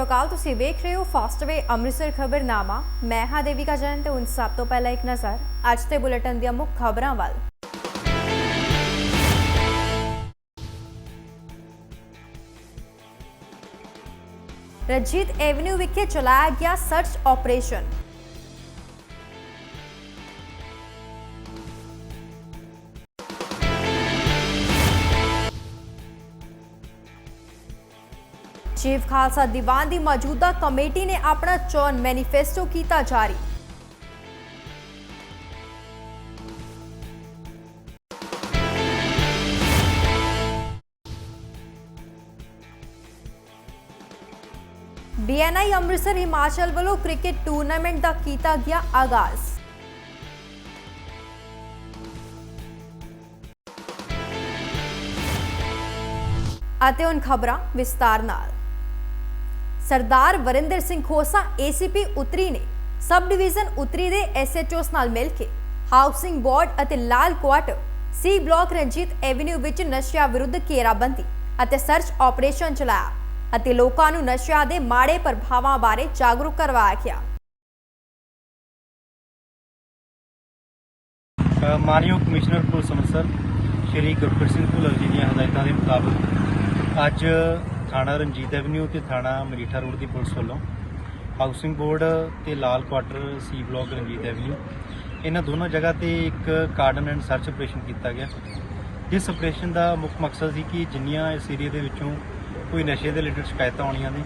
ਸਤਿ ਅਕਾਲ, ਤੁਸੀਂ ਵੇਖ ਰਹੇ ਹੋ ਫਾਸਟਵੇ ਅੰਮ੍ਰਿਤਸਰ ਖਬਰਨਾਮਾ। ਮੈਂ ਹਾਂ ਦੇਵਿਕਾ ਜੈਨ ਤੇ ਹੁਣ ਸਭ ਤੋਂ ਪਹਿਲਾਂ ਇੱਕ ਨਜ਼ਰ, ਅੱਜ ਦੇ ਬੁਲੇਟਿਨ ਦੀਆਂ ਮੁੱਖ ਖਬਰਾਂ ਵੱਲ। ਰਜੀਤ ਐਵਨਿਊ ਵਿਖੇ ਚਲਾਇਆ ਗਿਆ search operation chief Khalsa Diwan ਦੀ ਮੌਜੂਦਾ ਕਮੇਟੀ ਨੇ ਆਪਣਾ ਚੋਣ ਮੈਨੀਫੈਸਟੋ ਕੀਤਾ ਜਾਰੀ। ਬੀਐਨਆਈ ਅੰਮ੍ਰਿਤਸਰ ਹਿਮਾਚਲ ਵੱਲੋਂ ਕ੍ਰਿਕਟ ਟੂਰਨਾਮੈਂਟ ਦਾ ਕੀਤਾ ਗਿਆ ਆਗਾਜ਼। ਅਤੇ ਹੁਣ ਖਬਰਾਂ ਵਿਸਤਾਰ ਨਾਲ। ਸਰਦਾਰ ਵਰਿੰਦਰ ਸਿੰਘ ਖੋਸਾ ਏਸੀਪੀ ਉਤਰੀ ਨੇ। ਸਬ ਡਿਵੀਜ਼ਨ ਉਤਰੀ ਦੇ ਐਸਐਚਓਸ ਨਾਲ ਮਿਲ ਕੇ ਹਾਊਸਿੰਗ ਬੋਰਡ ਅਤੇ Lal quarter C block Ranjit avenue ਵਿੱਚ ਨਸ਼ਿਆਂ ਵਿਰੁੱਧ ਘੇਰਾਬੰਦੀ ਅਤੇ ਸਰਚ ਆਪਰੇਸ਼ਨ ਚਲਾਇਆ ਅਤੇ ਲੋਕਾਂ ਨੂੰ ਨਸ਼ਿਆਂ ਦੇ ਮਾੜੇ ਪ੍ਰਭਾਵਾਂ ਬਾਰੇ ਜਾਗਰੂਕ ਕਰਵਾਇਆ ਗਿਆ ਮਾਨਯੋਗ ਕਮਿਸ਼ਨਰ ਪੁਲਿਸ ਅੰਮ੍ਰਿਤਸਰ ਸ਼੍ਰੀ ਗੁਰਪ੍ਰੀਤ ਸਿੰਘ ਭੁੱਲਰ ਜੀ ਦੀਆਂ ਹਦਾਇਤਾਂ ਦੇ ਮੁਤਾਬਕ ਅੱਜ ਥਾਣਾ ਰਣਜੀਤ ਐਵਨਿਊ ਤੇ ਥਾਣਾ ਮਰੀਠਾ ਰੋਡ ਦੀ ਪੁਲਿਸ ਵੱਲੋਂ ਹਾਊਸਿੰਗ ਬੋਰਡ ਤੇ Lal quarter C block Ranjit avenue ਇਹਨਾਂ ਦੋਨਾਂ ਜਗ੍ਹਾ ਤੇ ਇੱਕ ਕਾਰਡਨ ਐਂਡ ਸਰਚ ਆਪਰੇਸ਼ਨ ਕੀਤਾ ਗਿਆ। ਇਸ ਆਪਰੇਸ਼ਨ ਦਾ ਮੁੱਖ ਮਕਸਦ ਸੀ ਕਿ ਜਿੰਨੀਆਂ ਇਸ ਏਰੀਆ ਦੇ ਵਿੱਚੋਂ ਕੋਈ ਨਸ਼ੇ ਦੇ ਰਿਲੇਟਡ ਸ਼ਿਕਾਇਤਾਂ ਆਉਣੀਆਂ ਨੇ,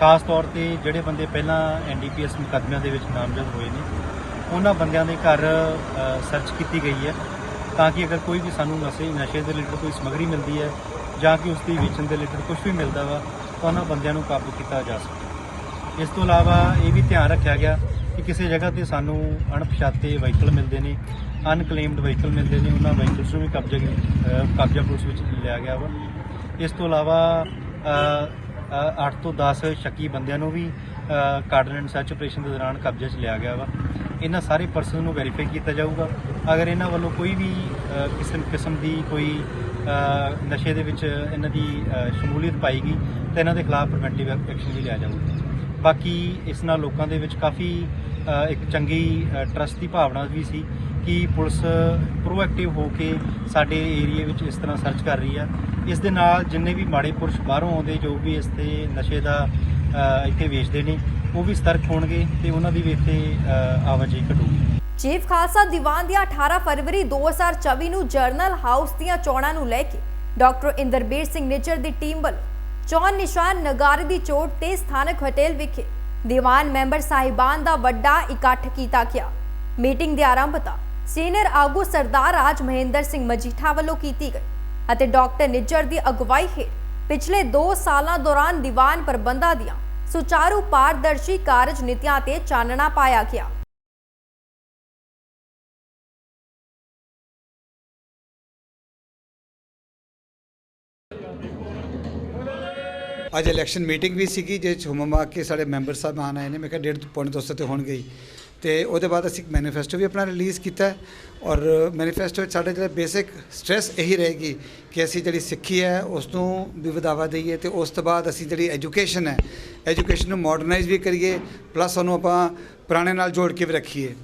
ਖਾਸ ਤੌਰ ਤੇ ਜਿਹੜੇ ਬੰਦੇ ਪਹਿਲਾਂ ਐਨਡੀਪੀਐਸ ਮੁਕੱਦਮਿਆਂ ਦੇ ਵਿੱਚ ਨਾਮਜ਼ਦ ਹੋਏ ਨੇ, ਉਹਨਾਂ ਬੰਦਿਆਂ ਦੇ ਘਰ ਸਰਚ ਕੀਤੀ ਗਈ ਹੈ ਤਾਂ ਕਿ ਅਗਰ ਕੋਈ ਵੀ ਸਾਨੂੰ ਨਸ਼ੇ ਨਸ਼ੇ ਦੇ ਰਿਲੇਟਡ ਕੋਈ ਸਮੱਗਰੀ ਮਿਲਦੀ ਹੈ ਜਾਂ ਕਿ ਉਸ ਦੀ ਵੇਚਣ ਦੇ ਰਿਲੇਟਡ ਕੁਝ ਵੀ ਮਿਲਦਾ ਵਾ, ਤਾਂ ਉਹਨਾਂ ਬੰਦਿਆਂ ਨੂੰ ਕਾਬੂ ਕੀਤਾ ਜਾ ਸਕੇ। ਇਸ ਤੋਂ ਇਲਾਵਾ ਇਹ ਵੀ ਧਿਆਨ ਰੱਖਿਆ ਗਿਆ ਕਿ ਕਿਸੇ ਜਗ੍ਹਾ ਤੇ ਸਾਨੂੰ ਅਣਪਛਾਤੇ ਵਹੀਕਲ ਮਿਲਦੇ ਨੇ ਅਨਕਲੇਮਡ ਵਹੀਕਲ ਮਿਲਦੇ ਨੇ, ਉਹਨਾਂ ਵਹੀਕਲਸ ਨੂੰ ਵੀ ਕਬਜ਼ਾ ਕਬਜ਼ਾ ਪੁਲਿਸ ਵਿੱਚ ਲਿਆ ਗਿਆ ਵਾ। ਇਸ ਤੋਂ ਇਲਾਵਾ 8 ਤੋਂ 10 ਸ਼ੱਕੀ ਬੰਦਿਆਂ ਨੂੰ ਵੀ ਕਾਰਡਨ ਐਂਡ ਸਰਚ ਆਪਰੇਸ਼ਨ ਦੇ ਦੌਰਾਨ ਕਬਜ਼ੇ 'ਚ ਲਿਆ ਗਿਆ ਵਾ। ਇਹਨਾਂ ਸਾਰੇ ਪਰਸਨ ਨੂੰ ਵੈਰੀਫਾਈ ਕੀਤਾ ਜਾਊਗਾ। ਅਗਰ ਇਹਨਾਂ ਵੱਲੋਂ ਕੋਈ ਵੀ ਕਿਸਮ ਕਿਸਮ ਦੀ ਕੋਈ ਨਸ਼ੇ ਦੇ ਵਿੱਚ ਇਹਨਾਂ ਦੀ ਸ਼ਮੂਲੀਅਤ ਪਾਈ ਗਈ ਤਾਂ ਇਹਨਾਂ ਦੇ ਖਿਲਾਫ ਪ੍ਰੀਵੈਂਟਿਵ ਐਕਸ਼ਨ ਵੀ ਲਿਆ ਜਾਊਗਾ। ਬਾਕੀ ਇਸ ਨਾਲ ਲੋਕਾਂ ਦੇ ਵਿੱਚ ਕਾਫੀ ਇੱਕ ਚੰਗੀ ਟਰਸਟ ਦੀ ਭਾਵਨਾ ਵੀ ਸੀ ਕਿ ਪੁਲਿਸ ਪ੍ਰੋਐਕਟਿਵ ਹੋ ਕੇ ਸਾਡੇ ਏਰੀਆ ਵਿੱਚ ਇਸ ਤਰ੍ਹਾਂ ਸਰਚ ਕਰ ਰਹੀ ਹੈ ਇਸ ਦੇ ਨਾਲ ਜਿੰਨੇ ਵੀ ਮਾੜੇ ਪੁਰਸ਼ ਬਾਹਰੋਂ ਆਉਂਦੇ, ਜੋ ਵੀ ਇਸ ਤੇ ਨਸ਼ੇ ਦਾ ਇੱਥੇ ਵੇਚਦੇ ਨੇ, ਉਹ ਵੀ ਸਤਰਕ ਹੋਣਗੇ ਤੇ ਉਹਨਾਂ ਦੀ ਵੀ ਇੱਥੇ ਆਵਾਜਾਈ ਘਟੂਗੀ। ਚੀਫ ਖਾਲਸਾ ਦੀਵਾਨ ਦੀਆਂ 18 ਫਰਵਰੀ 2024 ਨੂੰ ਜਰਨਲ ਹਾਊਸ ਦੀਆਂ ਚੋਣਾਂ ਨੂੰ ਲੈ ਕੇ ਡਾਕਟਰ ਇੰਦਰਬੀਰ ਸਿੰਘ ਨਿੱਜਰ ਦੀ ਟੀਮ ਵੱਲੋਂ ਚੋਣ ਨਿਸ਼ਾਨ ਨਗਾਰੇ ਦੀ ਚੋਟ ਤੇ ਸਥਾਨਕ ਹੋਟਲ ਵਿਖੇ ਦੀਵਾਨ ਮੈਂਬਰ ਸਾਹਿਬਾਨ ਦਾ ਵੱਡਾ ਇਕੱਠ ਕੀਤਾ ਗਿਆ। ਮੀਟਿੰਗ ਦੀ ਆਰੰਭਤਾ ਸੀਨੀਅਰ ਆਗੂ ਸਰਦਾਰ ਰਾਜ ਮਹਿੰਦਰ ਸਿੰਘ ਮਜੀਠਾ ਵੱਲੋਂ ਕੀਤੀ ਗਈ ਅਤੇ ਡਾਕਟਰ ਨਿੱਜਰ ਦੀ ਅਗਵਾਈ ਹੇਠ ਪਿਛਲੇ 2 ਸਾਲਾਂ ਦੌਰਾਨ ਦੀਵਾਨ ਪ੍ਰਬੰਧਾਂ ਦੀਆਂ ਸੁਚਾਰੂ ਪਾਰਦਰਸ਼ੀ ਕਾਰਜ ਨੀਤੀਆਂ ਤੇ ਚਾਨਣਾ ਪਾਇਆ ਗਿਆ। ਅੱਜ ਇਲੈਕਸ਼ਨ ਮੀਟਿੰਗ ਵੀ ਸੀਗੀ ਜਿਸ 'ਚ ਹੁਮਮਾ ਕੇ ਸਾਡੇ ਮੈਂਬਰ ਸਾਹਿਬ ਆਣ ਆਏ ਨੇ, ਮੈਂ ਕਿਹਾ ਡੇਢ ਤੋਂ ਪੌਣੇ ਦੋ ਤੇ ਹੋਣ ਗਈ ਤੇ ਉਹਦੇ ਬਾਅਦ ਅਸੀਂ ਮੈਨੀਫੈਸਟੋ ਵੀ ਆਪਣਾ ਰਿਲੀਜ਼ ਕੀਤਾ ਔਰ ਮੈਨੀਫੈਸਟੋ ਵਿੱਚ ਸਾਡੇ ਜਿਹੜਾ ਬੇਸਿਕ ਸਟ੍ਰੈਸ ਇਹੀ ਰਹੇਗੀ ਕਿ ਅਸੀਂ ਜਿਹੜੀ ਸਿੱਖੀ ਹੈ ਉਸ ਨੂੰ ਵੀ ਵਧਾਵਾ ਦਈਏ ਤੇ ਉਸ ਤੋਂ ਬਾਅਦ ਅਸੀਂ ਜਿਹੜੀ ਐਜੂਕੇਸ਼ਨ ਹੈ ਐਜੂਕੇਸ਼ਨ ਨੂੰ ਮਾਡਰਨਾਈਜ਼ ਵੀ ਕਰੀਏ ਪਲੱਸ ਉਹਨੂੰ ਆਪਾਂ ਪੁਰਾਣੇ ਨਾਲ ਜੋੜ ਕੇ ਵੀ ਰੱਖੀਏ।